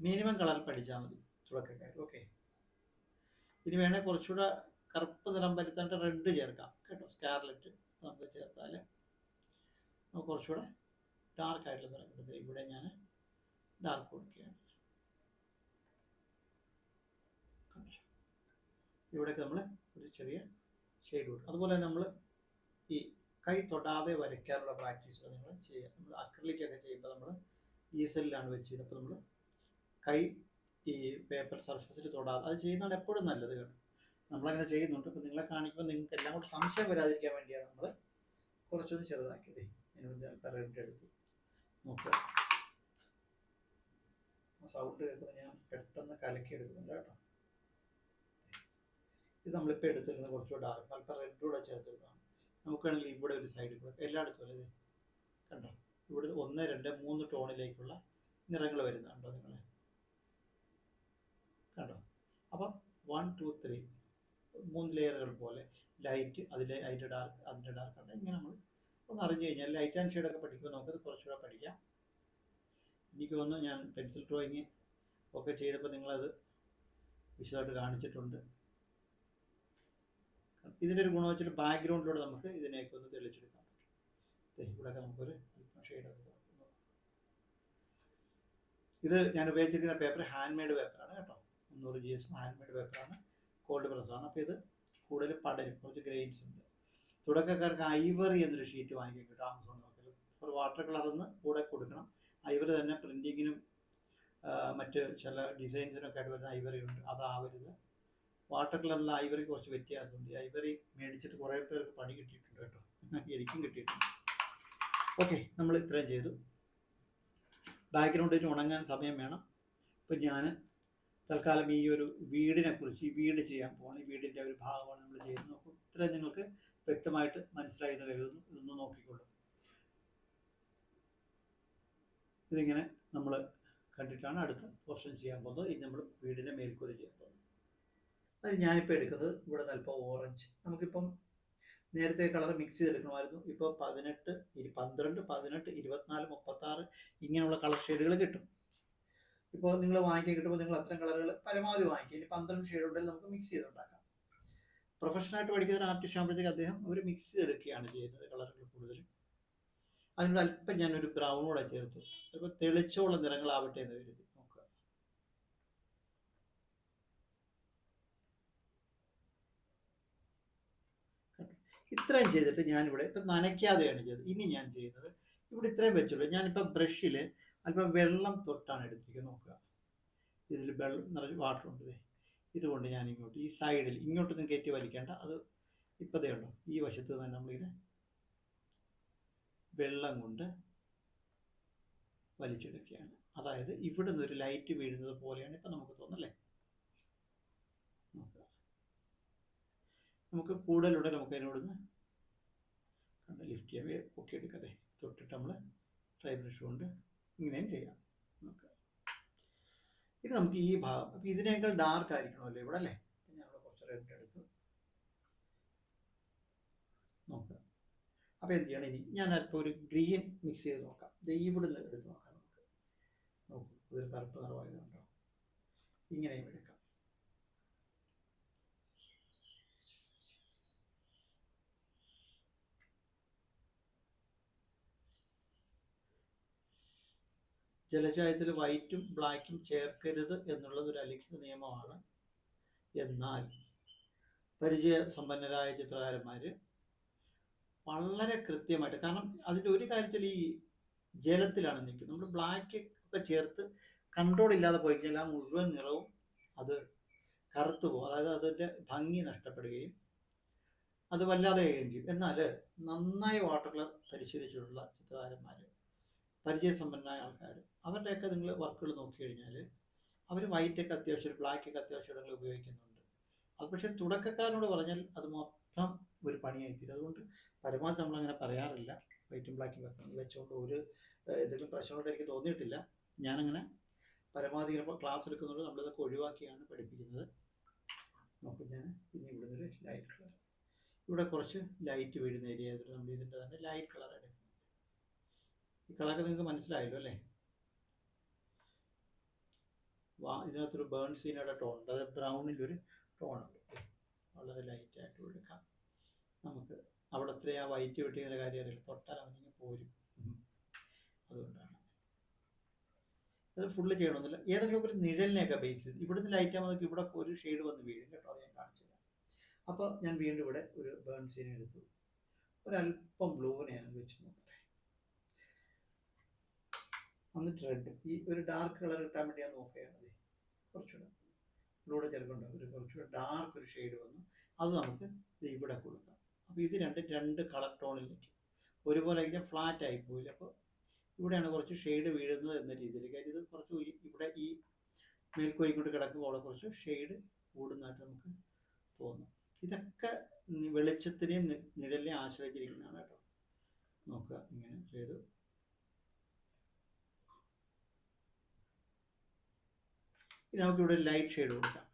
മിനിമം കളർ പഠിച്ചാൽ മതി. തുടക്കക്കാർ ഓക്കെ ഇനി വേണേൽ കുറച്ചുകൂടെ കറുപ്പ് നിറം വരുത്താണ്ട് റെഡ് ചേർക്കാം കേട്ടോ. സ്കാർലറ്റ് നമുക്ക് ചേർത്താൽ നമുക്ക് കുറച്ചുകൂടെ ഡാർക്ക് ആയിട്ടുള്ള നിറം ഇവിടെ ഞാൻ ഡാർക്ക് കൊടുക്കുകയാണ്? ഇവിടെയൊക്കെ നമ്മൾ ഒരു ചെറിയ ഷെയ്ഡ് കൊടുക്കും. അതുപോലെ നമ്മൾ ഈ കൈ തൊടാതെ വരയ്ക്കാനുള്ള പ്രാക്ടീസുകൾ നിങ്ങൾ ചെയ്യുക നമ്മൾ അക്രലിക്കൊക്കെ ചെയ്യുമ്പോൾ നമ്മൾ ഈസലിലാണ് വെച്ച് ചെയ്യുന്നത് അപ്പോൾ നമ്മൾ കൈ ഈ പേപ്പർ സർഫസിൽ തൊടാതെ അത് ചെയ്യുന്നതാണ് എപ്പോഴും നല്ലത് കേട്ടോ. നമ്മളങ്ങനെ ചെയ്യുന്നുണ്ട്. അപ്പോൾ നിങ്ങളെ കാണിക്കുമ്പോൾ നിങ്ങൾക്ക് എല്ലാം കൂടി സംശയം വരാതിരിക്കാൻ വേണ്ടിയാണ് നമ്മൾ കുറച്ചൊന്ന് ചെറുതാക്കിയത്. അതിനുവേണ്ടി റെഡ് എടുത്ത് നോക്കുക. സൗണ്ട് കേൾക്കുമ്പോൾ ഞാൻ പെട്ടെന്ന് കലക്കി എടുക്കുന്നുണ്ട് കേട്ടോ. ഇത് നമ്മളിപ്പോൾ എടുത്തിരുന്ന കുറച്ചുകൂടെ ഡാർക്ക് അല്പം റെഡ് കൂടെ ചേർത്തെടുക്കാം നമുക്ക് വേണമെങ്കിൽ ഇവിടെ ഒരു സൈഡിൽ കൂടെ എല്ലായിടത്തും അല്ലേ? കണ്ടോ? ഇവിടെ ഒന്ന് രണ്ട് മൂന്ന് ടോണിലേക്കുള്ള നിറങ്ങൾ വരുന്നുണ്ടോ നിങ്ങൾ കണ്ടോ? അപ്പോൾ വൺ ടു ത്രീ മൂന്ന് ലെയറുകൾ പോലെ ലൈറ്റ് അതിലെ അതിന്റെ ഡാർക്ക് അതിന്റെ ഡാർക്ക് ഉണ്ട് ഇങ്ങനെ നമ്മൾ ഒന്ന് അറിഞ്ഞു കഴിഞ്ഞാൽ ലൈറ്റ് ആൻഡ് ഷെയ്ഡൊക്കെ പഠിക്കുമ്പോൾ നമുക്കത് കുറച്ചുകൂടെ പഠിക്കാം. എനിക്ക് തോന്നുന്നു ഞാൻ പെൻസിൽ ഡ്രോയിങ് ഒക്കെ ചെയ്തപ്പോൾ നിങ്ങളത് വിശദമായിട്ട് കാണിച്ചിട്ടുണ്ട്. ഇതിന്റെ ഒരു ഗുണം വെച്ചിട്ട് ബാക്ക്ഗ്രൗണ്ടിലൂടെ നമുക്ക് ഇതിനെയൊക്കെ ഒന്ന് തെളിച്ചെടുക്കാൻ പറ്റും. ഇവിടെയൊക്കെ നമുക്കൊരു ഷെയ്ഡൊക്കെ ഇത് ഞാൻ ഉപയോഗിച്ചിരിക്കുന്ന പേപ്പർ ഹാൻഡ് മെയ്ഡ് പേപ്പറാണ് കേട്ടോ. മുന്നൂറ് ജി എസ് ഹാൻഡ്മെയ്ഡ് പേപ്പറാണ് കോൾഡ് പ്രസ്സാണ് അപ്പോൾ ഇത് കൂടുതൽ പടരും. കുറച്ച് ഗ്രെയിൻസ് ഉണ്ട്. തുടക്കക്കാർക്ക് ഐവറി എന്നൊരു ഷീറ്റ് വാങ്ങിക്കാൻ കിട്ടും. ആമസോൺ നോക്കിയാൽ ഒരു വാട്ടർ കളറിന്ന് കൂടെ കൊടുക്കണം. ഐവറി തന്നെ പ്രിന്റിങ്ങിനും മറ്റ് ചില ഡിസൈൻസിനൊക്കെ ആയിട്ട് വരുന്ന ഐവറി ഉണ്ട്. അതാവരുത്. വാട്ടർ കളറിൽ ഐവറി കുറച്ച് വ്യത്യാസമുണ്ട്. ഐവറി മേടിച്ചിട്ട് കുറേ പേർക്ക് പണി കിട്ടിയിട്ടുണ്ട് കേട്ടോ. എനിക്കും കിട്ടിയിട്ടുണ്ട്. ഓക്കെ നമ്മൾ ഇത്രയും ചെയ്തു. ബാക്ക്ഗ്രൗണ്ടിൽ ഉണങ്ങാൻ സമയം വേണം. ഇപ്പം ഞാൻ തൽക്കാലം ഈ ഒരു വീടിനെ കുറിച്ച് ഈ വീട് ചെയ്യാൻ പോകണം. ഈ വീടിന്റെ ഒരു ഭാഗമാണ് നമ്മൾ ചെയ്യുന്നത്. അപ്പോൾ ഇത്രയും നിങ്ങൾക്ക് വ്യക്തമായിട്ട് മനസ്സിലായി എന്ന് കരുതുന്നു. ഇതൊന്ന് നോക്കിക്കൊള്ളു ഇതിങ്ങനെ നമ്മൾ കണ്ടിട്ടാണ് അടുത്ത പോർഷൻ ചെയ്യാൻ പോകുന്നത്. ഇനി നമ്മൾ വീടിന്റെ മേൽക്കൂര ചെയ്യാൻ പോകുന്നത്. അത് ഞാനിപ്പോൾ എടുക്കുന്നത് ഇവിടെ അല്പം ഓറഞ്ച്. നമുക്കിപ്പം നേരത്തെ കളർ മിക്സ് ചെയ്തെടുക്കണമായിരുന്നു. ഇപ്പോൾ പതിനെട്ട് പന്ത്രണ്ട് പതിനെട്ട് ഇരുപത്തിനാല് മുപ്പത്താറ് ഇങ്ങനെയുള്ള കളർ ഷെയ്ഡുകൾ കിട്ടും. ഇപ്പോൾ നിങ്ങൾ വാങ്ങിക്കാൻ കിട്ടുമ്പോൾ നിങ്ങൾ അത്തരം കളറുകൾ പരമാവധി വാങ്ങിക്കുക. ഇനി പന്ത്രണ്ട് ഷെയ്ഡ് ഉണ്ടെങ്കിൽ നമുക്ക് മിക്സ് ചെയ്തുണ്ടാക്കാം. പ്രൊഫഷണലായിട്ട് പഠിക്കുന്ന ഒരു ആർട്ടിസ്റ്റ് ആകുമ്പോഴത്തേക്ക് അദ്ദേഹം ഒരു മിക്സ് ചെയ്തെടുക്കുകയാണ് ചെയ്യുന്നത് കളറുകൾ കൂടുതലും. അതിനോട് അല്പം ഞാനൊരു ബ്രൗൺ കൂടെ ചേർത്തു അപ്പോൾ നിറങ്ങൾ നിറങ്ങളാവട്ടെ എന്ന് കരുതി ഇത്രയും ചെയ്തിട്ട് ഞാനിവിടെ ഇപ്പം നനയ്ക്കാതെയാണ് ചെയ്തത്. ഇനി ഞാൻ ചെയ്യുന്നത് ഇവിടെ ഇത്രയും വെച്ചുള്ളൂ ഞാനിപ്പോൾ ബ്രഷിൽ അല്പം വെള്ളം തൊട്ടാണ് എടുത്തിരിക്കുന്നത്. നോക്കുക. ഇതിൽ വെള്ളം നിറച്ച് വാട്ടർ ഉണ്ട്. ഇതുകൊണ്ട് ഞാൻ ഇങ്ങോട്ട് ഈ സൈഡിൽ ഇങ്ങോട്ടൊന്നും കയറ്റി വലിക്കേണ്ട. അത് ഇപ്പതേ ഉണ്ടോ? ഈ വശത്ത് തന്നെ നമ്മളിങ്ങനെ വെള്ളം കൊണ്ട് വലിച്ചെടുക്കുകയാണ്. അതായത് ഇവിടെ നിന്ന് ഒരു ലൈറ്റ് വീഴുന്നത് പോലെയാണ് ഇപ്പം നമുക്ക് തോന്നല്ലേ നമുക്ക് കൂടുതലൂടെ നമുക്ക് അതിനോട് കണ്ട് ലിഫ്റ്റ് ചെയ്യാൻ പൊക്കി എടുക്കട്ടെ തൊട്ടിട്ട് നമ്മൾ ഡ്രൈ ബ്രഷ് കൊണ്ട് ഇങ്ങനെയും ചെയ്യാം. ഇത് നമുക്ക് ഈ ഭാഗം അപ്പം ഇതിനേക്കാൾ ഡാർക്ക് ആയിരിക്കണമല്ലോ ഇവിടെ അല്ലേ? ഇവിടെ കുറച്ച് റെഡ് എടുത്ത് നോക്കുക അപ്പോൾ എന്ത് ചെയ്യണം ഇനി? ഞാൻ അല്പം ഒരു ഗ്രീൻ മിക്സ് ചെയ്ത് നോക്കാം. ഇവിടുന്ന് എടുത്ത് നോക്കാം നമുക്ക്. നോക്കൂ ഇതൊരു കറുപ്പ് നിറമായതുകൊണ്ടോ? ഇങ്ങനെയും എടുക്കാം ജലചായത്തിൽ വൈറ്റും ബ്ലാക്കും ചേർക്കരുത് എന്നുള്ളത് ഒരു അലിഖിത നിയമമാണ്. എന്നാൽ പരിചയ സമ്പന്നരായ ചിത്രകാരന്മാർ വളരെ കൃത്യമായിട്ട് കാരണം അതിന്റെ ഒരു കാര്യത്തിൽ ഈ ജലത്തിലാണ് നിൽക്കുന്നത്. നമ്മൾ ബ്ലാക്ക് ഒക്കെ ചേർത്ത് കൺട്രോൾ ഇല്ലാതെ പോയി കഴിഞ്ഞാൽ ആ മുഴുവൻ നിറവും അത് കറുത്തു പോകും. അതായത് അതിന്റെ ഭംഗി നഷ്ടപ്പെടുകയും അത് വല്ലാതെ ചെയ്യും. എന്നാൽ നന്നായി വാട്ടർ കളർ പരിശീലിച്ചിട്ടുള്ള ചിത്രകാരന്മാർ പരിചയസമ്പന്നരായ ആൾക്കാർ അവരുടെയൊക്കെ നിങ്ങൾ വർക്കുകൾ നോക്കി കഴിഞ്ഞാൽ അവർ വൈറ്റൊക്കെ അത്യാവശ്യം ബ്ലാക്കൊക്കെ അത്യാവശ്യം ഇടങ്ങൾ ഉപയോഗിക്കുന്നുണ്ട്. അത് പക്ഷേ തുടക്കക്കാരനോട് പറഞ്ഞാൽ അത് മൊത്തം ഒരു പണിയായിത്തീരും അതുകൊണ്ട് പരമാവധി നമ്മളങ്ങനെ പറയാറില്ല. വൈറ്റും ബ്ലാക്കും വെച്ചുകൊണ്ട് ഒരു എന്തെങ്കിലും പ്രശ്നമായിട്ട് എനിക്ക് തോന്നിയിട്ടില്ല. ഞാനങ്ങനെ പരമാവധി ചിലപ്പോൾ ക്ലാസ് എടുക്കുന്നുണ്ട് നമ്മളിതൊക്കെ ഒഴിവാക്കിയാണ് പഠിപ്പിക്കുന്നത്. നോക്കും ഞാൻ പിന്നെ ഇവിടെ ഒരു ലൈറ്റ് കളർ ഇവിടെ കുറച്ച് ലൈറ്റ് വീഴുന്ന ഏരിയ ആയതുകൊണ്ട് നമ്മൾ ഇതിന്റെ തന്നെ ലൈറ്റ് കളർ എടുക്കുന്നത് ഈ കളറൊക്കെ നിങ്ങൾക്ക് മനസ്സിലായല്ലോ അല്ലേ? വാ ഇതിനകത്തൊരു ബേൺ സീനയുടെ ടോൺ ഉണ്ട്. അത് ബ്രൗണിന്റെ ഒരു ടോൺ ഉണ്ട്. വളരെ ലൈറ്റായിട്ട് എടുക്കാം. നമുക്ക് അവിടെ അത്രയും ആ വൈറ്റ് വെട്ടിയതിന്റെ കാര്യം അറിയില്ല. തൊട്ടാൽ അവനിങ്ങനെ പോരും. അതുകൊണ്ടാണ്. അത് ഫുള്ള് ചെയ്യണമെന്നില്ല. ഏതെങ്കിലും ഒരു നിഴലിനെയൊക്കെ ബേസ് ചെയ്ത്. ഇവിടുന്ന് ലൈറ്റ് ആകുമ്പോൾ ഇവിടെ ഒരു ഷെയ്ഡ് വന്ന് വീഴും കേട്ടോ. അത് ഞാൻ കാണിച്ചു തരാം. അപ്പോൾ ഞാൻ വീണ്ടും ഇവിടെ ഒരു ബേൺ സീൻ ഒരല്പം ബ്ലൂവിനെ ഞാൻ വെച്ച് നോക്കട്ടെ. എന്നിട്ട് റെഡ് ഈ ഒരു ഡാർക്ക് കളർ കിട്ടാൻ വേണ്ടി ഞാൻ നോക്കുകയാണ്. ദേ. കുറച്ചുകൂടെ ബ്ലൂടെ ചിലപ്പോൾ ഒരു കുറച്ചുകൂടെ ഡാർക്ക് ഒരു ഷെയ്ഡ് വന്നു. അത് നമുക്ക് ഇവിടെ കൊടുക്കാം. അപ്പോൾ ഇത് രണ്ട് രണ്ട് കളർ ടോണിലേക്ക് ഒരുപോലെ കഴിഞ്ഞാൽ ഫ്ലാറ്റ് ആയി അപ്പോൾ ഇവിടെയാണ് കുറച്ച് ഷെയ്ഡ് വീഴുന്നത് എന്ന രീതിയിൽ. കാര്യം ഇത് കുറച്ച് ഇവിടെ ഈ മേൽക്കോയിക്കൊണ്ട് കിടക്കുമ്പോൾ അവിടെ കുറച്ച് ഷെയ്ഡ് കൂടുന്നതായിട്ട് നമുക്ക് തോന്നും. ഇതൊക്കെ വെളിച്ചത്തിനെയും നിഴലിനെയും ആശ്രയിച്ചിരിക്കുന്നതാണ് കേട്ടോ. നോക്കുക. ഇങ്ങനെ ചെയ്തു. ഇനി നമുക്കിവിടെ ലൈറ്റ് ഷെയ്ഡ് കൊടുക്കാം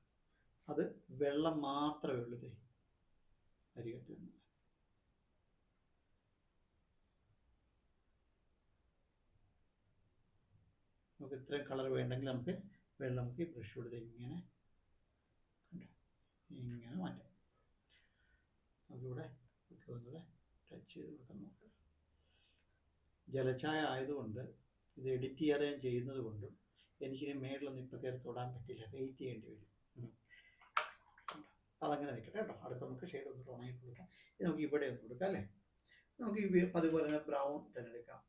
അത് വെള്ളം മാത്രമേ ഉള്ളൂ ദേ. അരികത്ത് നിന്ന്. നമുക്ക് ഇത്രയും കളർ വേണ്ടെങ്കിൽ നമുക്ക് വെള്ളം നമുക്ക് ബ്രഷ് കൊടുത്ത് ഇങ്ങനെ. ഇങ്ങനെ മാറ്റാം. നമുക്കിവിടെ ഒന്നുകൂടെ ടച്ച് ചെയ്ത് കൊടുക്കാൻ നോക്കാം. ജലച്ചായ ആയതുകൊണ്ട് ഇത് എഡിറ്റ് ചെയ്യാതെ ചെയ്യുന്നത് കൊണ്ടും എനിക്കിനി മേളിലൊന്നും ഇപ്പോൾ കയറി തൊടാൻ പറ്റില്ല. വെയിറ്റ് ചെയ്യേണ്ടി വരും. അതങ്ങനെ നിൽക്കട്ടെ കേട്ടോ. അടുത്ത നമുക്ക് ഷെയ്ഡ് ഒന്ന് ഉണങ്ങി കൊടുക്കാം. ഇത് നമുക്ക് ഇവിടെ ഒന്ന് കൊടുക്കാം അല്ലേ? നമുക്ക് ഈ അതുപോലെ തന്നെ ബ്രൗൺ തിരഞ്ഞെടുക്കാം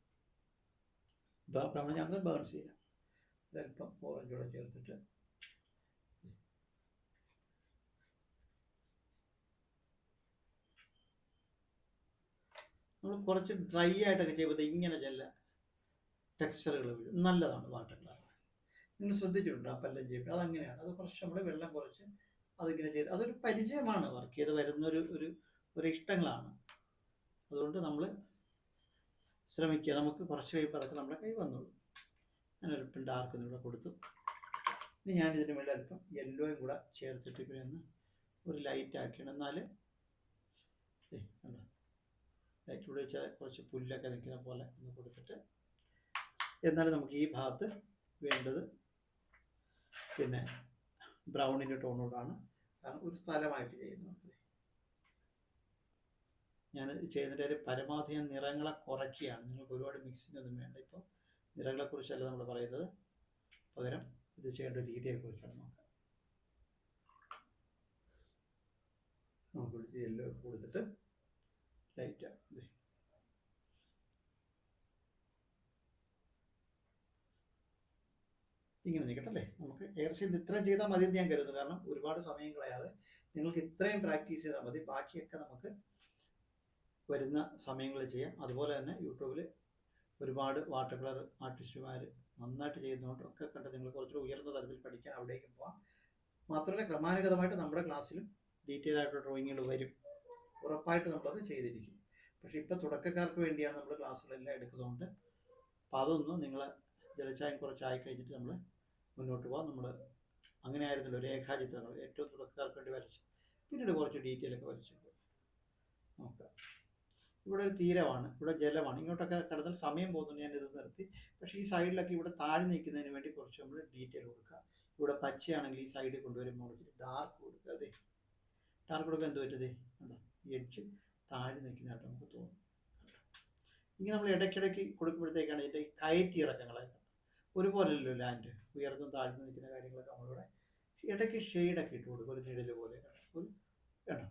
ബ്രൗൺ ഞങ്ങൾ ബേൺസ് ചെയ്യാം. ഒരല്പം ഓറഞ്ച് കൂടെ ചേർത്തിട്ട്. നമ്മൾ കുറച്ച് ഡ്രൈ ആയിട്ടൊക്കെ ചെയ്യുമ്പോൾ ഇങ്ങനെ ചില ടെക്സ്ചറുകൾ വീഴും നല്ലതാണ് വാട്ടർ നിങ്ങൾ ശ്രദ്ധിച്ചിട്ടുണ്ട് ആ പല്ലം ചെയ്യുമ്പോൾ അതങ്ങനെയാണ്. അത് കുറച്ച് നമ്മൾ വെള്ളം കുറച്ച് അതിങ്ങനെ ചെയ്ത് അതൊരു പരിചയമാണ് വർക്ക് ചെയ്ത് വരുന്ന ഒരു ഒരു ഇഷ്ടങ്ങളാണ്. അതുകൊണ്ട് നമ്മൾ ശ്രമിക്കുക. നമുക്ക് കുറച്ച് കഴിയുമ്പോൾ അതൊക്കെ നമ്മുടെ കൈ വന്നോളൂ ഞാൻ അല്പം ഡാർക്ക് ഇവിടെ കൊടുത്തു. ഇനി ഞാൻ ഇതിന് മേളിൽ അല്പം യെല്ലോയും കൂടെ ചേർത്തിട്ട് ഇപ്പം ഒന്ന് ഒരു ലൈറ്റ് ആക്കിയാണ്. എന്നാൽ ലൈറ്റ് കൂടെ വെച്ചാൽ കുറച്ച് പുല്ലൊക്കെ നിൽക്കുന്ന പോലെ ഒന്ന് കൊടുത്തിട്ട്. എന്നാലും നമുക്ക് ഈ ഭാഗത്ത് വേണ്ടത് പിന്നെ ബ്രൗണിന്റെ ടോണോടാണ്. ഒരു സ്ഥലമായിട്ട് ചെയ്യുന്നത് ഞാൻ ചെയ്യുന്നതിന്റെ ഒരു പരമാവധി ഞാൻ നിറങ്ങളെ കുറയ്ക്കുകയാണ്. നിങ്ങൾക്ക് ഒരുപാട് മിക്സിംഗ് ഒന്നും വേണ്ട. ഇപ്പോൾ നിറങ്ങളെക്കുറിച്ചല്ല നമ്മൾ പറയുന്നത്. പകരം ഇത് ചെയ്യേണ്ട രീതിയെക്കുറിച്ചാണ് നോക്കാം നമുക്ക് വിളിച്ച് യെല്ലോ കൊടുത്തിട്ട് ലൈറ്റ് ഇങ്ങനെ നിൽക്കട്ടെ ഏകദേശം ഇത് ഇത്രയും ചെയ്താൽ മതി എന്ന് ഞാൻ കരുതുന്നു. കാരണം ഒരുപാട് സമയം കളയാതെ നിങ്ങൾക്ക് ഇത്രയും പ്രാക്ടീസ് ചെയ്താൽ മതി. ബാക്കിയൊക്കെ നമുക്ക് വരുന്ന സമയങ്ങളിൽ ചെയ്യാം. അതുപോലെ തന്നെ യൂട്യൂബിൽ ഒരുപാട് വാട്ടർ കളർ ആർട്ടിസ്റ്റുമാർ നന്നായിട്ട് ചെയ്യുന്നതുകൊണ്ട് ഒക്കെ കണ്ട് നിങ്ങൾ കുറച്ചുകൂടി ഉയർന്ന തലത്തിൽ പഠിക്കാൻ അവിടേക്ക് പോവാം. മാത്രമല്ല ക്രമാനുഗതമായിട്ട് നമ്മുടെ ക്ലാസ്സിലും ഡീറ്റെയിൽ ആയിട്ടുള്ള ഡ്രോയിങ്ങുകൾ വരും. ഉറപ്പായിട്ട് നമ്മളത് ചെയ്തിരിക്കും. പക്ഷേ ഇപ്പോൾ തുടക്കക്കാർക്ക് വേണ്ടിയാണ് നമ്മൾ ക്ലാസ്സുകളെല്ലാം എടുക്കുന്നതുകൊണ്ട് അപ്പോൾ അതൊന്നും നിങ്ങൾ ജലച്ചായം കുറച്ചായി കഴിഞ്ഞിട്ട് നമ്മൾ മുന്നോട്ട് പോകാം നമ്മൾ അങ്ങനെ ആയിരുന്നല്ലോ രേഖാചിത്രങ്ങൾ ഏറ്റവും തുടക്കക്കാർക്ക് വേണ്ടി വരച്ചു. പിന്നീട് കുറച്ച് ഡീറ്റെയിൽ ഒക്കെ വരച്ചു നോക്കാം. ഇവിടെ ഒരു തീരമാണ് ഇവിടെ ജലമാണ്. ഇങ്ങോട്ടൊക്കെ കടന്നാൽ സമയം പോകുന്നു. ഞാൻ ഇത് നിർത്തി. പക്ഷേ ഈ സൈഡിലൊക്കെ ഇവിടെ താഴെ നിൽക്കുന്നതിന് വേണ്ടി കുറച്ച് നമ്മൾ ഡീറ്റെയിൽ കൊടുക്കുക. ഇവിടെ പച്ചയാണെങ്കിൽ ഈ സൈഡിൽ കൊണ്ടുവരുമ്പോൾ ഡാർക്ക് കൊടുക്കുക. അതെ. ഡാർക്ക് കൊടുക്കുക എന്ത് പറ്റതേ കണ്ടോ? എഡ്ജ് താഴെ നിൽക്കുന്നതായിട്ട് നമുക്ക് തോന്നും. ഇങ്ങനെ നമ്മൾ ഇടയ്ക്കിടയ്ക്ക് കൊടുക്കുമ്പോഴത്തേക്കാണ് ഇതിന്റെ കയറ്റി ഇറക്കങ്ങളൊക്കെ ഒരുപോലെയല്ലോ ലാൻഡ് ഉയർന്നും താഴ്ന്നു നിൽക്കുന്ന കാര്യങ്ങളൊക്കെ നമ്മളിവിടെ ഇടയ്ക്ക് ഷെയ്ഡൊക്കെ ഇട്ട് കൊടുക്കും ഒരു നിഴൽ പോലെ. ഒരു കേട്ടോ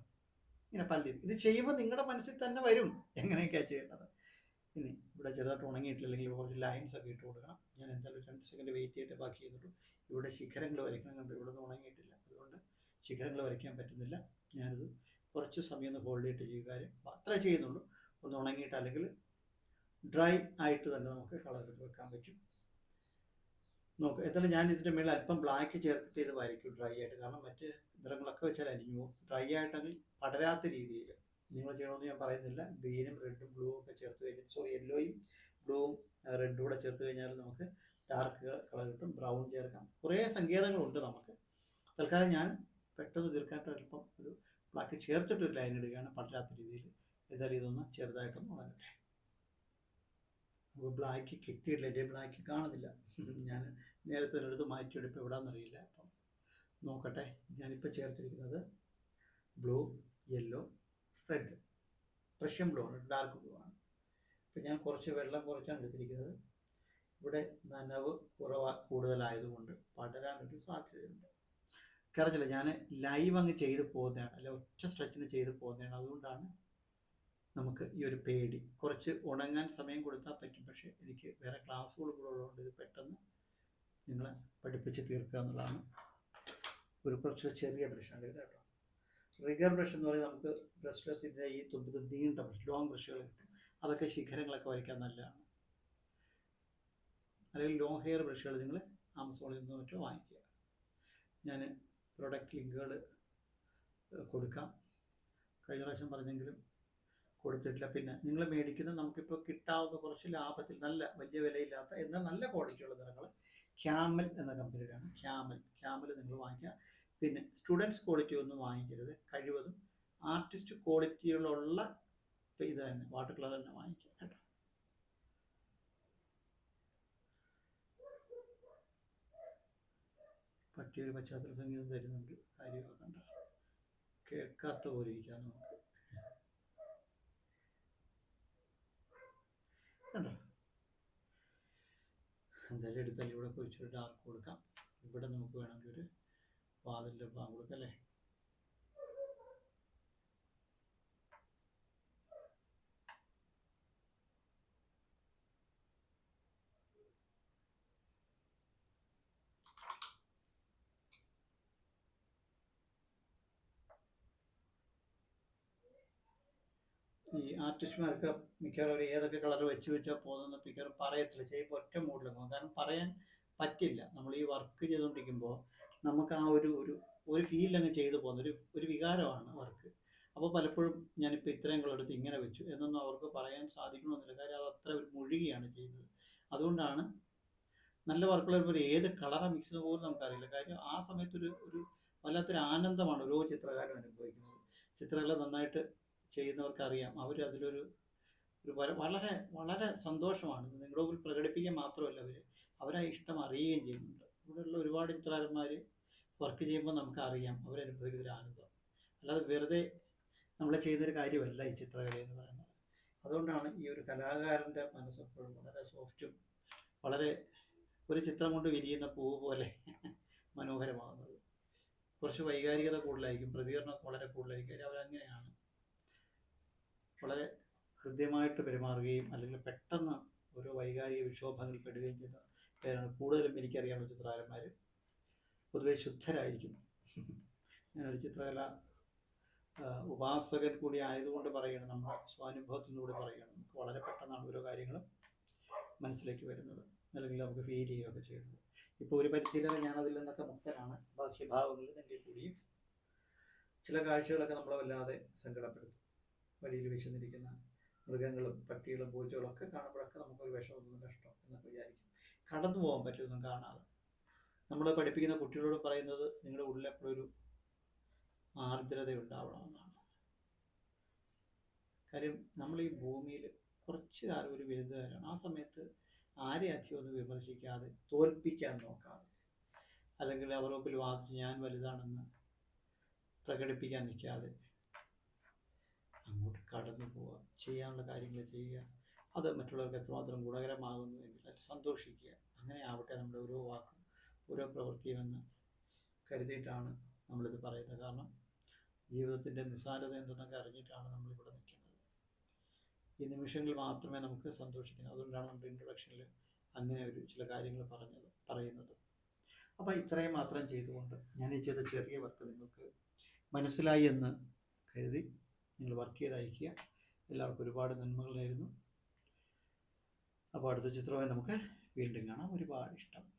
ഇങ്ങനെ പല്ലി. ഇത് ചെയ്യുമ്പോൾ നിങ്ങളുടെ മനസ്സിൽ തന്നെ വരും എങ്ങനെയൊക്കെയാണ് ചെയ്യേണ്ടത്. ഇനി ഇവിടെ ചെറുതായിട്ട് ഉണങ്ങിയിട്ടില്ലെങ്കിൽ കുറച്ച് ലൈൻസ് ഒക്കെ ഇട്ട് കൊടുക്കണം. ഞാൻ എന്തായാലും രണ്ട് സെക്കൻഡ് വെയിറ്റ് ചെയ്തിട്ട് ബാക്കി ചെയ്തിട്ടു ഇവിടെ ശിഖരങ്ങൾ വരയ്ക്കണം. കണ്ടു? ഇവിടെ നിന്ന് ഉണങ്ങിയിട്ടില്ല. അതുകൊണ്ട് ശിഖരങ്ങൾ വരയ്ക്കാൻ പറ്റുന്നില്ല. ഞാനിത് കുറച്ച് സമയം ഒന്ന് ഹോൾഡ് ചെയ്തിട്ട് ചെയ്യുക അത്ര ചെയ്യുന്നുള്ളൂ. ഒന്ന് ഉണങ്ങിയിട്ട് അല്ലെങ്കിൽ ഡ്രൈ ആയിട്ട് തന്നെ നമുക്ക് എടുത്ത് വെക്കാൻ പറ്റും. നോക്ക് എന്തായാലും ഞാൻ ഇതിന്റെ മേളിൽ അല്പം ബ്ലാക്ക് ചേർത്തിട്ട് ഇത് വരയ്ക്കും ഡ്രൈ ആയിട്ട്. കാരണം മറ്റ് നിറങ്ങളൊക്കെ വെച്ചാൽ അരിഞ്ഞു പോകും. ഡ്രൈ ആയിട്ടാണെങ്കിൽ പടരാത്ത രീതിയിൽ നിങ്ങൾ ചെയ്യണമെന്ന് ഞാൻ പറയുന്നില്ല. ഗ്രീനും റെഡും ബ്ലൂ ഒക്കെ ചേർത്ത് കഴിഞ്ഞാൽ സോറി യെല്ലോയും ബ്ലൂവും റെഡും കൂടെ ചേർത്ത് കഴിഞ്ഞാൽ നമുക്ക് ഡാർക്ക് കളർ കിട്ടും ബ്രൗൺ ചേർക്കാം. കുറേ സങ്കേതങ്ങളുണ്ട് നമുക്ക്. തൽക്കാലം ഞാൻ പെട്ടെന്ന് തീർക്കാനായിട്ട് അല്പം ഒരു ബ്ലാക്ക് ചേർത്തിട്ട് ഒരു ലൈൻ ഇടുകയാണ്. പടരാത്ത രീതിയിൽ. ഏതായാലും ഇതൊന്ന് ചെറുതായിട്ടൊന്ന് വളരട്ടെ അപ്പോൾ ബ്ലാക്ക് കിട്ടിയിട്ടില്ല എന്റെ ബ്ലാക്ക് കാണുന്നില്ല. [laughs] ഞാൻ നേരത്തെ ഒരിടത്ത് മാറ്റിയെടുപ്പ് എവിടാന്നറിയില്ല. അപ്പം നോക്കട്ടെ ഞാനിപ്പോൾ ചേർത്തിരിക്കുന്നത് blue yellow red. Prussian blue ആണ് ഡാർക്ക് ബ്ലൂ ആണ്. ഇപ്പം ഞാൻ കുറച്ച് വെള്ളം കുറച്ചാണ് എടുത്തിരിക്കുന്നത്. ഇവിടെ നനവ് കുറവ് കൂടുതലായതുകൊണ്ട് പടരാനൊരു സാധ്യതയുണ്ട്. കറഞ്ഞില്ല ഞാൻ ലൈവ് അങ്ങ് ചെയ്ത് പോകുന്നതാണ് അല്ലെ ഒറ്റ സ്ട്രെച്ചിന് ചെയ്ത് പോകുന്നതാണ്. അതുകൊണ്ടാണ് നമുക്ക് ഈ ഒരു പേടി. കുറച്ച് ഉണങ്ങാൻ സമയം കൊടുത്താൽ പറ്റും. പക്ഷേ എനിക്ക് വേറെ ക്ലാസ്സുകൾ കൂടെ ഉള്ളതുകൊണ്ട് ഇത് പെട്ടെന്ന് നിങ്ങളെ പഠിപ്പിച്ച് തീർക്കുക എന്നുള്ളതാണ് ഒരു കുറച്ച് ചെറിയ ബ്രഷാണ് ഇത് കേട്ടോ. റിഗർ ബ്രഷ് എന്ന് പറയുന്നത് നമുക്ക് ബ്രഷ്ലെസിന്റെ ഈ തുമ്പത്ത് നീണ്ട ബ്രഷ് ലോങ് ബ്രഷുകൾ കിട്ടും. അതൊക്കെ ശിഖരങ്ങളൊക്കെ വരയ്ക്കാൻ നല്ലതാണ്. അല്ലെങ്കിൽ ലോങ് ഹെയർ ബ്രഷുകൾ നിങ്ങൾ ആമസോണിൽ നിന്ന് മറ്റോ വാങ്ങിക്കുക. ഞാൻ പ്രൊഡക്റ്റ് ലിങ്കുകൾ കൊടുക്കാം. കഴിഞ്ഞ പ്രാവശ്യം പറഞ്ഞെങ്കിലും കൊടുത്തിട്ടില്ല. പിന്നെ നിങ്ങൾ മേടിക്കുന്ന നമുക്കിപ്പോൾ കിട്ടാവുന്ന കുറച്ച് ലാഭത്തിൽ നല്ല വലിയ വിലയില്ലാത്ത എന്നാൽ നല്ല ക്വാളിറ്റിയുള്ള നിറങ്ങൾ ക്യാമൽ എന്ന കമ്പനിയുടെയാണ് ക്യാമൽ ക്യാമൽ നിങ്ങൾ വാങ്ങിക്കുക. പിന്നെ സ്റ്റുഡൻസ് ക്വാളിറ്റി ഒന്നും വാങ്ങിക്കരുത്. കഴിവതും ആർട്ടിസ്റ്റ് ക്വാളിറ്റിയിലുള്ള ഇത് തന്നെ വാട്ടർ കളർ തന്നെ വാങ്ങിക്കുക കേട്ടോ. പറ്റിയൊരു പശ്ചാത്തല സംഗീതം തരുന്നുണ്ട്. കാര്യമൊക്കെ കേൾക്കാത്ത പോലെ ഇരിക്കാം നമുക്ക്. എന്തായാലും എടുത്താൽ ഇവിടെ കുറച്ചൊരു ഡാർക്ക് കൊടുക്കാം? ഇവിടെ നമുക്ക് വേണമെങ്കിൽ ഒരു വാതിലിന്റെ ഭാഗം കൊടുക്കാം അല്ലേ? ഈ ആർട്ടിസ്റ്റുമാർക്ക് മിക്കവാറും ഏതൊക്കെ കളർ വെച്ച് വെച്ചാൽ പോകുന്ന മിക്കവാറും പറയത്തില്ല. ചെയ്യുമ്പോൾ ഒറ്റ പോകും. കാരണം പറയാൻ പറ്റില്ല. നമ്മൾ ഈ വർക്ക് ചെയ്തുകൊണ്ടിരിക്കുമ്പോൾ നമുക്ക് ആ ഒരു ഒരു ഒരു ഫീൽ അങ്ങ് ചെയ്തു പോകുന്ന ഒരു ഒരു വികാരമാണ് വർക്ക് അപ്പോൾ പലപ്പോഴും ഞാനിപ്പോൾ ഇത്രയും കളർ എടുത്ത് ഇങ്ങനെ വെച്ചു. എന്നൊന്നും അവർക്ക് പറയാൻ സാധിക്കണമെന്നില്ല. കാര്യം അത് അത്ര ഒരു മുഴുകിയാണ് ചെയ്യുന്നത്. അതുകൊണ്ടാണ് നല്ല വർക്കുകൾ ഒരു ഏത് കളറാണ് മിക്സ് ചെയ്യുന്ന പോലും നമുക്കറിയില്ല. കാര്യം ആ സമയത്തൊരു ഒരു വല്ലാത്തൊരു ആനന്ദമാണ് ഓരോ ചിത്രകാരൻ അനുഭവിക്കുന്നത്. ചിത്രകല നന്നായിട്ട് ചെയ്യുന്നവർക്ക് അറിയാം അവർ അതിലൊരു ഒരു വളരെ വളരെ സന്തോഷമാണ്. നിങ്ങളുടെ മുമ്പിൽ പ്രകടിപ്പിക്കുക മാത്രമല്ല അവർ അവരാ ഇഷ്ടം അറിയുകയും ചെയ്യുന്നുണ്ട്. ഇവിടെയുള്ള ഒരുപാട് ചിത്രകാരന്മാർ വർക്ക് ചെയ്യുമ്പോൾ നമുക്കറിയാം അവരനുഭവിക്കുന്ന ഒരു ആനന്ദം. അല്ലാതെ വെറുതെ നമ്മൾ ചെയ്യുന്നൊരു കാര്യമല്ല ഈ ചിത്രകല എന്ന് പറയുന്നത്. അതുകൊണ്ടാണ് ഈ ഒരു കലാകാരന്റെ മനസ്സെപ്പോഴും വളരെ സോഫ്റ്റും വളരെ ഒരു ചിത്രം കൊണ്ട് വിരിയുന്ന പൂവ് പോലെ മനോഹരമാകുന്നത്. കുറച്ച് വൈകാരികത കൂടുതലായിരിക്കും പ്രതികരണം വളരെ കൂടുതലായിരിക്കും. അവരങ്ങനെയാണ് വളരെ ഹൃദ്യമായിട്ട് പെരുമാറുകയും അല്ലെങ്കിൽ പെട്ടെന്ന് ഓരോ വൈകാരിക വിക്ഷോഭങ്ങളിൽ പെടുകയും ചെയ്യുന്ന പേരാണ്. കൂടുതലും എനിക്കറിയാവുന്ന ചിത്രകാരന്മാർ പൊതുവെ ശുദ്ധരായിരിക്കും. ഞാനൊരു ചിത്രകല ഉപാസകൻ കൂടി ആയതുകൊണ്ട് പറയുകയാണ് നമ്മുടെ സ്വാനുഭവത്തിലൂടെ പറയുകയാണ്. നമുക്ക് വളരെ പെട്ടെന്നാണ് ഓരോ കാര്യങ്ങളും മനസ്സിലേക്ക് വരുന്നത്. അല്ലെങ്കിൽ നമുക്ക് ഫീൽ ചെയ്യുകയൊക്കെ ചെയ്യുന്നത്. ഇപ്പോൾ ഒരു പരിശീലനം ഞാനതിൽ നിന്നൊക്കെ മുക്തനാണ്. ബാഹ്യഭാവങ്ങളിൽ എങ്കിൽ കൂടിയും ചില കാഴ്ചകളൊക്കെ നമ്മളെ വല്ലാതെ സങ്കടപ്പെടുത്തും. വഴിയിൽ വിശന്നിരിക്കുന്ന മൃഗങ്ങളും പട്ടികളും പൂച്ചകളും ഒക്കെ കാണുമ്പോഴൊക്കെ നമുക്കൊരു വിഷമൊന്നും കഷ്ടം എന്നൊക്കെ വിചാരിക്കും. കടന്നു പോകാൻ പറ്റുമെന്നും കാണാതെ. നമ്മൾ പഠിപ്പിക്കുന്ന കുട്ടികളോട് പറയുന്നത് നിങ്ങളുടെ ഉള്ളിൽ എപ്പോഴും ഒരു ആർദ്രത ഉണ്ടാവണമെന്നാണ് കാര്യം നമ്മൾ ഈ ഭൂമിയിൽ കുറച്ച് കാലം ഒരു ബിരുദകാരാണ് ആ സമയത്ത് ആരെ അധികം ഒന്ന് വിമർശിക്കാതെ തോൽപ്പിക്കാൻ നോക്കാതെ അല്ലെങ്കിൽ അവരോപ്പിൽ വാദിച്ച് ഞാൻ വലുതാണെന്ന് പ്രകടിപ്പിക്കാൻ നിൽക്കാതെ അങ്ങോട്ട് കടന്നു പോവുക ചെയ്യാനുള്ള കാര്യങ്ങൾ ചെയ്യുക അത് മറ്റുള്ളവർക്ക് എത്രമാത്രം ഗുണകരമാകുന്നു എങ്കിൽ അത് സന്തോഷിക്കുക. അങ്ങനെ ആവട്ടെ നമ്മുടെ ഓരോ വാക്കും ഓരോ പ്രവൃത്തിയുമെന്ന് കരുതിയിട്ടാണ് നമ്മളിത് പറയുന്നത്. കാരണം ജീവിതത്തിന്റെ നിസ്സാരത എന്തെന്നൊക്കെ അറിഞ്ഞിട്ടാണ് നമ്മളിവിടെ നിൽക്കുന്നത്. ഈ നിമിഷങ്ങളിൽ മാത്രമേ നമുക്ക് സന്തോഷിക്കുന്നു അതുകൊണ്ടാണ് നമ്മുടെ ഇൻട്രൊഡക്ഷനിൽ അങ്ങനെ ഒരു ചില കാര്യങ്ങൾ പറഞ്ഞത് പറയുന്നത്. അപ്പോൾ ഇത്രയും മാത്രം ചെയ്തുകൊണ്ട് ഞാൻ ഈ ചെയ്ത ചെറിയ വർക്ക് നിങ്ങൾക്ക് മനസ്സിലായി എന്ന് കരുതി നിങ്ങൾ വർക്ക് ചെയ്ത് അയക്കുക എല്ലാവർക്കും ഒരുപാട് നന്മകളായിരുന്നു. അപ്പോൾ അടുത്ത ചിത്രമായി നമുക്ക് വീണ്ടും കാണാം. ഒരുപാട് ഇഷ്ടം.